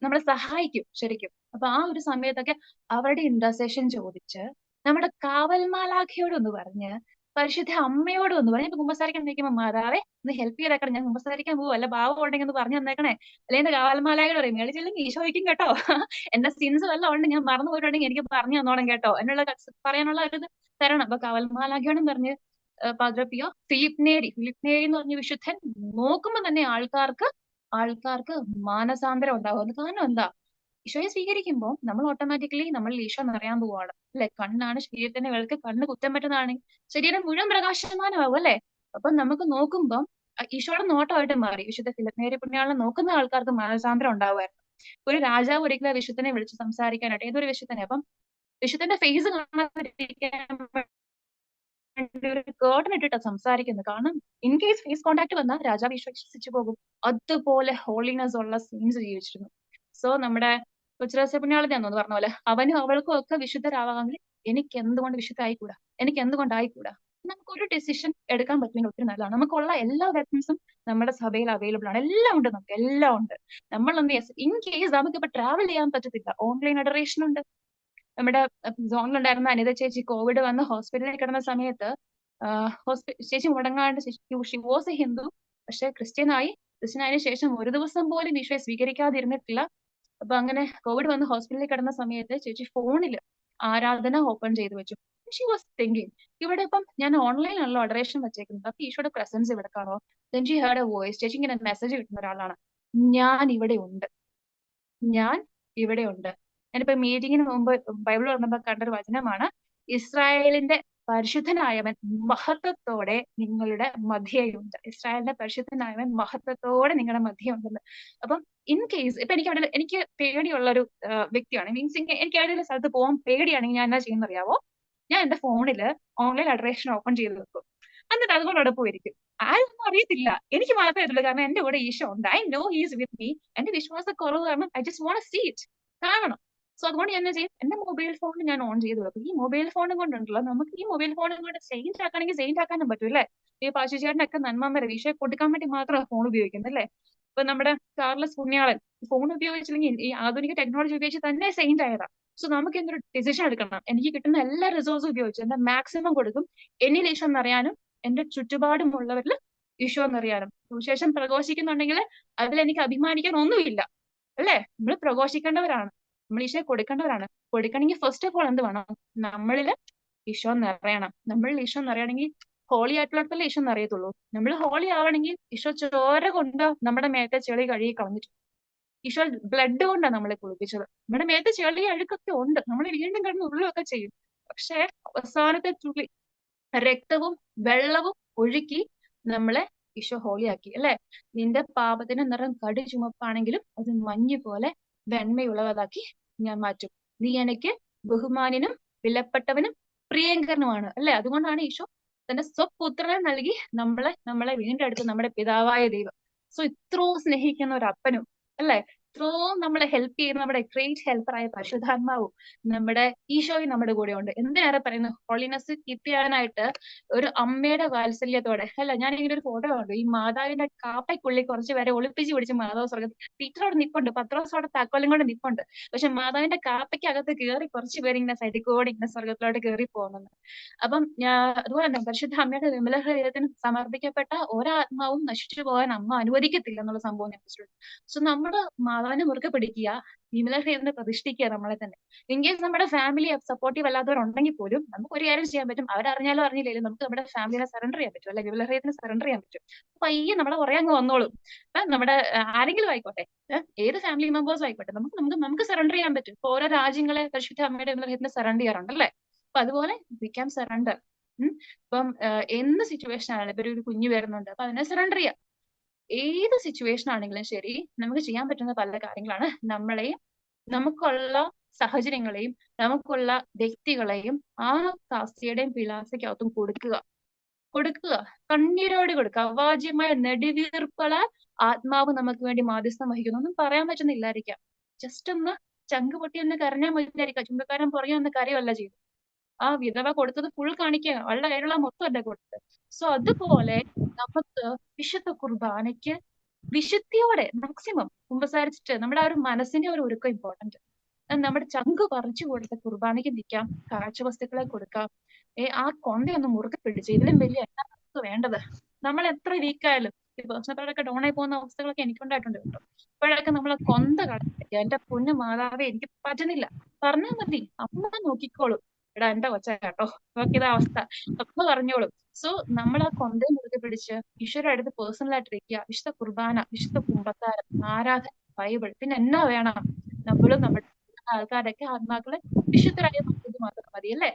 നമ്മളെ സഹായിക്കും ശരിക്കും. അപ്പൊ ആ ഒരു സമയത്തൊക്കെ അവരുടെ ഇന്റർസെഷൻ ചോദിച്ച് നമ്മുടെ കാവൽമാലാഖയോട് ഒന്ന് പറഞ്ഞ് പരിശുദ്ധ അമ്മയോട് വന്നു. പറഞ്ഞു കുമ്പസാരിക്കാൻ നിൽക്കുമ്പോൾ മാതാവേ ഒന്ന് ഹെൽപ്പ് ചെയ്തേക്കണം. ഞാൻ കുമ്പസാരിക്കാൻ പോകും അല്ല ഭാവം ഉണ്ടെങ്കിൽ ഒന്ന് പറഞ്ഞു തന്നേക്കണേ. അല്ലെങ്കിൽ എന്റെ കാവൽമാലായോട് പറയും മേളിൽ ചെല്ലും ഈശോയ്ക്കും കേട്ടോ. എന്റെ സിൻസ് വല്ല ഉണ്ട് ഞാൻ മറന്നു പോയിട്ടുണ്ടെങ്കിൽ എനിക്ക് പറഞ്ഞു തന്നോണം കേട്ടോ. എന്നുള്ള പറയാനുള്ള ഒരു തരണം. അപ്പൊ കാവൽമാലാഖ്യോടും പറഞ്ഞ് പാദ്രപ്പിയോ ഫിലിപ്പ് നേരി ഫിലിപ്പ് നേരി എന്ന് പറഞ്ഞ വിശുദ്ധൻ നോക്കുമ്പോൾ തന്നെ ആൾക്കാർക്ക് ആൾക്കാർക്ക് മാനസാന്തരം ഉണ്ടാകും കാരണം എന്താ? ഈശോയെ സ്വീകരിക്കുമ്പോൾ നമ്മൾ ഓട്ടോമാറ്റിക്കലി നമ്മൾ ഈശോ നിറയാൻ പോവാണ്. അല്ലെ? കണ്ണാണ് ശരീരത്തിന്റെ വിളക്ക് കണ്ണ് കുറ്റം പറ്റുന്നതാണ്. ശരീരം മുഴുവൻ പ്രകാശമാനമാകും അല്ലെ? അപ്പൊ നമുക്ക് നോക്കുമ്പോൾ ഈശോയുടെ നോട്ടമായിട്ട് മാറി. വിശുദ്ധ ഫിലിപ്പേരി പുണ്യാളെ നോക്കുന്ന ആൾക്കാർക്ക് മനസാന്തരം ഉണ്ടാവുമായിരുന്നു. ഒരു രാജാവ് ഒരിക്കലും വിശുദ്ധനെ വിളിച്ച് സംസാരിക്കാനായിട്ട് ഏതൊരു വിശുദ്ധനെ അപ്പം വിശുദ്ധന്റെ ഫേസ് കാണാതിരിക്കാൻ ഒരു ഇട്ടിട്ടാ സംസാരിക്കുന്നത്. കാരണം ഇൻ കേസ് ഫേസ് കോണ്ടാക്ട് വന്നാൽ രാജാവ് വിശ്വസിച്ചു പോകും. അതുപോലെ ഹോളിനെസ് ഉള്ള സീൻസ് ജീവിച്ചിരുന്നു. സോ നമ്മുടെ കൊച്ചുരാസ പുണ്യാളത്തെ പറഞ്ഞ പോലെ. അവനും അവൾക്കും ഒക്കെ വിശുദ്ധരാവാമെങ്കിൽ എനിക്ക് എന്തുകൊണ്ട് വിശുദ്ധ ആയിക്കൂടാ എനിക്ക് എന്തുകൊണ്ട് ആയിക്കൂടാ നമുക്ക് ഒരു ഡിസിഷൻ എടുക്കാൻ പറ്റുമെങ്കിൽ ഒത്തിരി നല്ലതാണ്. നമുക്കുള്ള എല്ലാ വെപ്പൺസും നമ്മുടെ സഭയിൽ അവൈലബിൾ ആണ്. എല്ലാം ഉണ്ട് നമുക്ക്. എല്ലാം ഉണ്ട്. നമ്മൾ എന്ത് ഇൻ കേസ് നമുക്ക് ഇപ്പൊ ട്രാവൽ ചെയ്യാൻ പറ്റത്തില്ല. ഓൺലൈൻ അഡറേഷൻ ഉണ്ട്. നമ്മുടെ സോണിലുണ്ടായിരുന്ന അനിത ചേച്ചി കോവിഡ് വന്ന് ഹോസ്പിറ്റലിൽ കിടന്ന സമയത്ത് ചേച്ചി മുടങ്ങാണ്ട് ഷി വാസ് എ ഹിന്ദു പക്ഷെ ക്രിസ്ത്യനായി. ക്രിസ്ത്യനായതിനു ശേഷം ഒരു ദിവസം പോലും ഈശോയെ സ്വീകരിക്കാതിരുന്നിട്ടില്ല. അപ്പൊ അങ്ങനെ കോവിഡ് വന്ന് ഹോസ്പിറ്റലിൽ കിടന്ന സമയത്ത് ചേച്ചി ഫോണിൽ ആരാധന ഓപ്പൺ ചെയ്ത് വെച്ചു. ഷി വാസ് തിങ്കിങ് ഇവിടെ ഇപ്പം ഞാൻ ഓൺലൈനാണല്ലോ അഡറേഷൻ വെച്ചേക്കുന്നത്. അപ്പൊ ഈശോയുടെ പ്രസൻസ് ഇവിടെ കാണോ then she heard a voice ചേച്ചി ഇങ്ങനെ മെസ്സേജ് കിട്ടുന്ന ഒരാളാണ്. ഞാൻ ഇവിടെ ഉണ്ട്. ഞാൻ ഇവിടെ ഉണ്ട്. ഞാനിപ്പോ മീറ്റിങ്ങിന് മുമ്പ് ബൈബിൾ പറഞ്ഞപ്പോൾ കണ്ടൊരു വചനമാണ് ഇസ്രായേലിന്റെ പരിശുദ്ധനായവൻ മഹത്വത്തോടെ നിങ്ങളുടെ മധ്യയുണ്ട് ഇസ്രായേലിന്റെ പരിശുദ്ധനായവൻ മഹത്വത്തോടെ നിങ്ങളുടെ മധ്യയുണ്ടെന്ന് അപ്പം ഇൻ കേസ് ഇപ്പൊ എനിക്ക് അവിടെ എനിക്ക് പേടിയുള്ള ഒരു വ്യക്തിയാണ്. മീൻസ് എനിക്ക് ഏതെങ്കിലും സ്ഥലത്ത് പോകാൻ പേടിയാണെങ്കിൽ ഞാൻ എന്നാ ചെയ്യുന്ന അറിയാവോ ഞാൻ എന്റെ ഫോണിൽ ഓൺലൈൻ അഡ്രേഷൻ ഓപ്പൺ ചെയ്ത് വെക്കും. എന്നിട്ട് അതുകൊണ്ട് അവിടെ പോയിരിക്കും. ആരൊന്നും അറിയത്തില്ല. എനിക്ക് മാത്രമേ അറിയുള്ളൂ കാരണം എന്റെ കൂടെ ഈശോ ഉണ്ട്. I know he's with me എന്റെ വിശ്വാസ കുറവ് കാരണം I just won't see it കാണണം. സോ അതുകൊണ്ട് ഞാൻ ചെയ്യും എന്റെ മൊബൈൽ ഫോൺ ഞാൻ ഓൺ ചെയ്തു വെക്കും ഈ മൊബൈൽ ഫോണും കൊണ്ടുണ്ടല്ലോ നമുക്ക് ഈ മൊബൈൽ ഫോണും കൊണ്ട് ചേഞ്ച് ആക്കണമെങ്കിൽ ചേഞ്ച് ആക്കാനും പറ്റും അല്ലേ? ഈ പാശുചേട്ടനൊക്കെ നന്മ വിഷയം കൊടുക്കാൻ വേണ്ടി മാത്രമാണ് ഫോൺ ഉപയോഗിക്കുന്നത് അല്ലേ? ഇപ്പൊ നമ്മുടെ കാർലസ് പുണ്യാളൻ ഫോൺ ഉപയോഗിച്ചില്ലെങ്കിൽ ഈ ആധുനിക ടെക്നോളജി ഉപയോഗിച്ച് തന്നെ സെയിന്റ് ആയതാ. സോ നമുക്ക് എന്തൊരു ഡിസിഷൻ എടുക്കണം? എനിക്ക് കിട്ടുന്ന എല്ലാ റിസോഴ്സും ഉപയോഗിച്ച് എന്റെ മാക്സിമം കൊടുക്കും. എന്നിൽ ഈശോ എന്നറിയാനും എന്റെ ചുറ്റുപാടുമുള്ളവരിൽ ഈശോ എന്നറിയാനും. സുവിശേഷം പ്രഘോഷിക്കുന്നുണ്ടെങ്കിൽ അതിൽ എനിക്ക് അഭിമാനിക്കാൻ ഒന്നുമില്ല. അല്ലേ? നമ്മൾ പ്രഘോഷിക്കേണ്ടവരാണ്. നമ്മൾ ഈശോയെ കൊടുക്കേണ്ടവരാണ്. കൊടുക്കണമെങ്കിൽ ഫസ്റ്റ് ഓഫ് ഓൾ എന്ത് വേണം? നമ്മളിൽ ഈശോ നിറയണം. നമ്മളിൽ ഈശോ നിറയണമെങ്കിൽ ഹോളി ആയിട്ടുള്ളടത്തല്ലേ ഈശോ നിറയത്തുള്ളൂ. നമ്മൾ ഹോളി ആവണമെങ്കിൽ ഈശോ ചോര കൊണ്ട് നമ്മുടെ മേത്തെ ചെളി കഴുകി കളഞ്ഞിട്ടു. ഈശോ ബ്ലഡ് കൊണ്ടാണ് നമ്മളെ കുളിപ്പിച്ചത്. നമ്മുടെ മേത്ത് ചെളി അഴുക്കൊക്കെ ഉണ്ട്. നമ്മൾ വീണ്ടും കിടന്ന് ഉള്ളുമൊക്കെ ചെയ്യും. പക്ഷെ അവസാനത്തെ തുള്ളി രക്തവും വെള്ളവും ഒഴുക്കി നമ്മളെ ഈശോ ഹോളിയാക്കി അല്ലെ? നിന്റെ പാപത്തിന് നിറം കടി ചുമപ്പാണെങ്കിലും അത് മഞ്ഞ് പോലെ വെണ്മയുള്ളതാക്കി ഞാൻ മാറ്റും. നീ എനിക്ക് ബഹുമാനനും വിലപ്പെട്ടവനും പ്രിയങ്കരനുമാണ് അല്ലെ? അതുകൊണ്ടാണ് ഈശോ തന്റെ സ്വപുത്രനെ നൽകി നമ്മളെ നമ്മളെ വീണ്ടെടുത്ത് നമ്മുടെ പിതാവായ ദൈവം. സോ ഇത്രയും സ്നേഹിക്കുന്ന ഒരു അപ്പനും അല്ലെ? ഇത്രയും നമ്മളെ ഹെൽപ്പ് ചെയ്യുന്ന നമ്മുടെ ഗ്രേറ്റ് ഹെൽപ്പറായ പരിശുദ്ധാത്മാവും നമ്മുടെ ഈശോയും നമ്മുടെ കൂടെ ഉണ്ട് എന്തിനേറെ പറയുന്നു? ഹോളിനെസ് കീപ്പ് ചെയ്യാനായിട്ട് ഒരു അമ്മയുടെ വാത്സല്യത്തോടെ. അല്ല ഞാൻ ഇങ്ങനെ ഒരു ഫോട്ടോ കണ്ടു. ഈ മാതാവിന്റെ കാപ്പയ്ക്കുള്ളിൽ കുറച്ച് പേരെ ഒളിപ്പിച്ച് പിടിച്ച് മാതാവ് സ്വർഗത്തിൽ പീറ്റർ അവിടെ നിപ്പുണ്ട്. പത്രോസോടെ താക്കോലും കൊണ്ട് നിപ്പുണ്ട്. പക്ഷെ മാതാവിന്റെ കാപ്പയ്ക്കകത്ത് കയറി കുറച്ച് പേര് ഇങ്ങനെ സൈഡിൽ കൂടെ ഇങ്ങനെ സ്വർഗത്തിലോട്ട് കയറി പോകുന്നുണ്ട്. അപ്പം അതുപോലെ തന്നെ പരിശുദ്ധ അമ്മയുടെ വിമല ഹൃദയത്തിന് സമർപ്പിക്കപ്പെട്ട ഒരാത്മാവും നശിച്ചു പോകാൻ അമ്മ അനുവദിക്കത്തില്ല എന്നുള്ള സംഭവം ഞാൻ സോ നമ്മുടെ മാതാവിനെ മുറുകെ പിടിക്കുക വിമല ഹൃദയത്തിനെ പ്രതിഷ്ഠിക്കുക നമ്മളെ തന്നെ. ഇൻ കേസ് നമ്മുടെ ഫാമിലി സപ്പോർട്ടീവ് അല്ലാത്തവരുണ്ടെങ്കിൽ പോലും നമുക്ക് ഒരു കാര്യം ചെയ്യാൻ പറ്റും. അവരറിഞ്ഞാലോ അറിഞ്ഞില്ലെങ്കിലും നമുക്ക് നമ്മുടെ ഫാമിലിനെ സറണ്ടർ ചെയ്യാൻ പറ്റും. അല്ലെ വിമല ഹൃദയത്തിന് സറണ്ടർ ചെയ്യാൻ പറ്റും. അപ്പൊ പയ്യെ നമ്മളെ കുറെ അങ്ങ് വന്നോളും. നമ്മുടെ ആരെങ്കിലും ആയിക്കോട്ടെ. ഏത് ഫാമിലി മെമ്പേഴ്സും ആയിക്കോട്ടെ നമുക്ക് നമുക്ക് നമുക്ക് സറണ്ടർ ചെയ്യാൻ പറ്റും. ഇപ്പൊ ഓരോ രാജ്യങ്ങളെ പരിശുദ്ധ അമ്മയുടെ വിമല ഹൃദയത്തിന് സറണ്ടർ ചെയ്യാറുണ്ട് അല്ലേ? അപ്പൊ അതുപോലെ വി ക്യാൻ സറണ്ടർ ഇപ്പം എന്ത് സിറ്റുവേഷൻ ആണെങ്കിലും ഇപ്പൊ ഒരു കുഞ്ഞ് വരുന്നുണ്ട് അപ്പൊ അതിനെ സറണ്ടർ ചെയ്യാം. ഏത് സിറ്റുവേഷൻ ആണെങ്കിലും ശരി നമുക്ക് ചെയ്യാൻ പറ്റുന്ന പല കാര്യങ്ങളാണ്. നമ്മളെയും നമുക്കുള്ള സാഹചര്യങ്ങളെയും നമുക്കുള്ള വ്യക്തികളെയും ആ കാസ്തിയുടെയും പിലാസയ്ക്കകത്തും കൊടുക്കുക. കൊടുക്കുക. കണ്ണീരോട് കൊടുക്കുക. അവാജ്യമായ നെടിവീർപ്പള ആത്മാവ് നമുക്ക് വേണ്ടി മാധ്യസ്ഥം വഹിക്കുന്നു. ഒന്നും പറയാൻ പറ്റുന്നില്ലായിരിക്കാം ജസ്റ്റ് ഒന്ന് ചങ്ക് പൊട്ടി ഒന്ന് കരഞ്ഞാൽ മതിയായിരിക്കാം. ചുങ്കക്കാരൻ പുറകെ ഒന്ന് കരയല്ല ചെയ്തു ആ വിധവ കൊടുത്തത് ഫുൾ കാണിക്കുക അവളുടെ കയ്യിലുള്ള മൊത്തം അല്ല കൊടുത്തത് സോ അതുപോലെ നമുക്ക് വിശുദ്ധ കുർബാനയ്ക്ക് വിശുദ്ധിയോടെ മാക്സിമം കുമ്പസാരിച്ചിട്ട് നമ്മുടെ ആ ഒരു മനസ്സിന്റെ ഒരു ഒരുക്കം ഇമ്പോർട്ടന്റ് നമ്മുടെ ചങ്ക് പറിച്ചു കൊടുത്ത കുർബാനയ്ക്ക് നിൽക്കാം. കാഴ്ചവസ്തുക്കളെ കൊടുക്കാം. ഏ ആ കൊണ്ടയൊന്ന് മുറുകെ പിടിച്ച് ഇതിലും വലിയ എല്ലാ നമുക്ക് വേണ്ടത്? നമ്മൾ എത്ര വീക്കായാലും ഈ പേഴ്സണൽ ഡോണായി പോകുന്ന അവസ്ഥകളൊക്കെ എനിക്കുണ്ടായിട്ടുണ്ട് കേട്ടോ. ഇപ്പോഴൊക്കെ നമ്മൾ കൊന്ത കളഞ്ഞിട്ട് എന്റെ പൊന്നു മാതാവേ എനിക്ക് പറ്റുന്നില്ല. പറഞ്ഞാൽ മതി. അമ്മ നോക്കിക്കോളും. എടാ എന്റെ കൊച്ചാട്ടോ കേട്ടോ. ഇത് അവസ്ഥ. അപ്പൊ പറഞ്ഞോളും. സോ നമ്മൾ ആ കൊന്തയെ മുറുകെ പിടിച്ച് ഈശ്വരുടെ അടുത്ത് പേഴ്സണൽ ആയിട്ട് ഇരിക്കുക. വിശുദ്ധ കുർബാന വിശുദ്ധ കുമ്പത്താരം ആരാധന ബൈബിൾ. പിന്നെ എന്നാ വേണം? നമ്മളും നമ്മുടെ ആൾക്കാരൊക്കെ ആത്മാക്കളെ വിശുദ്ധരായ മാത്രം മതി അല്ലേ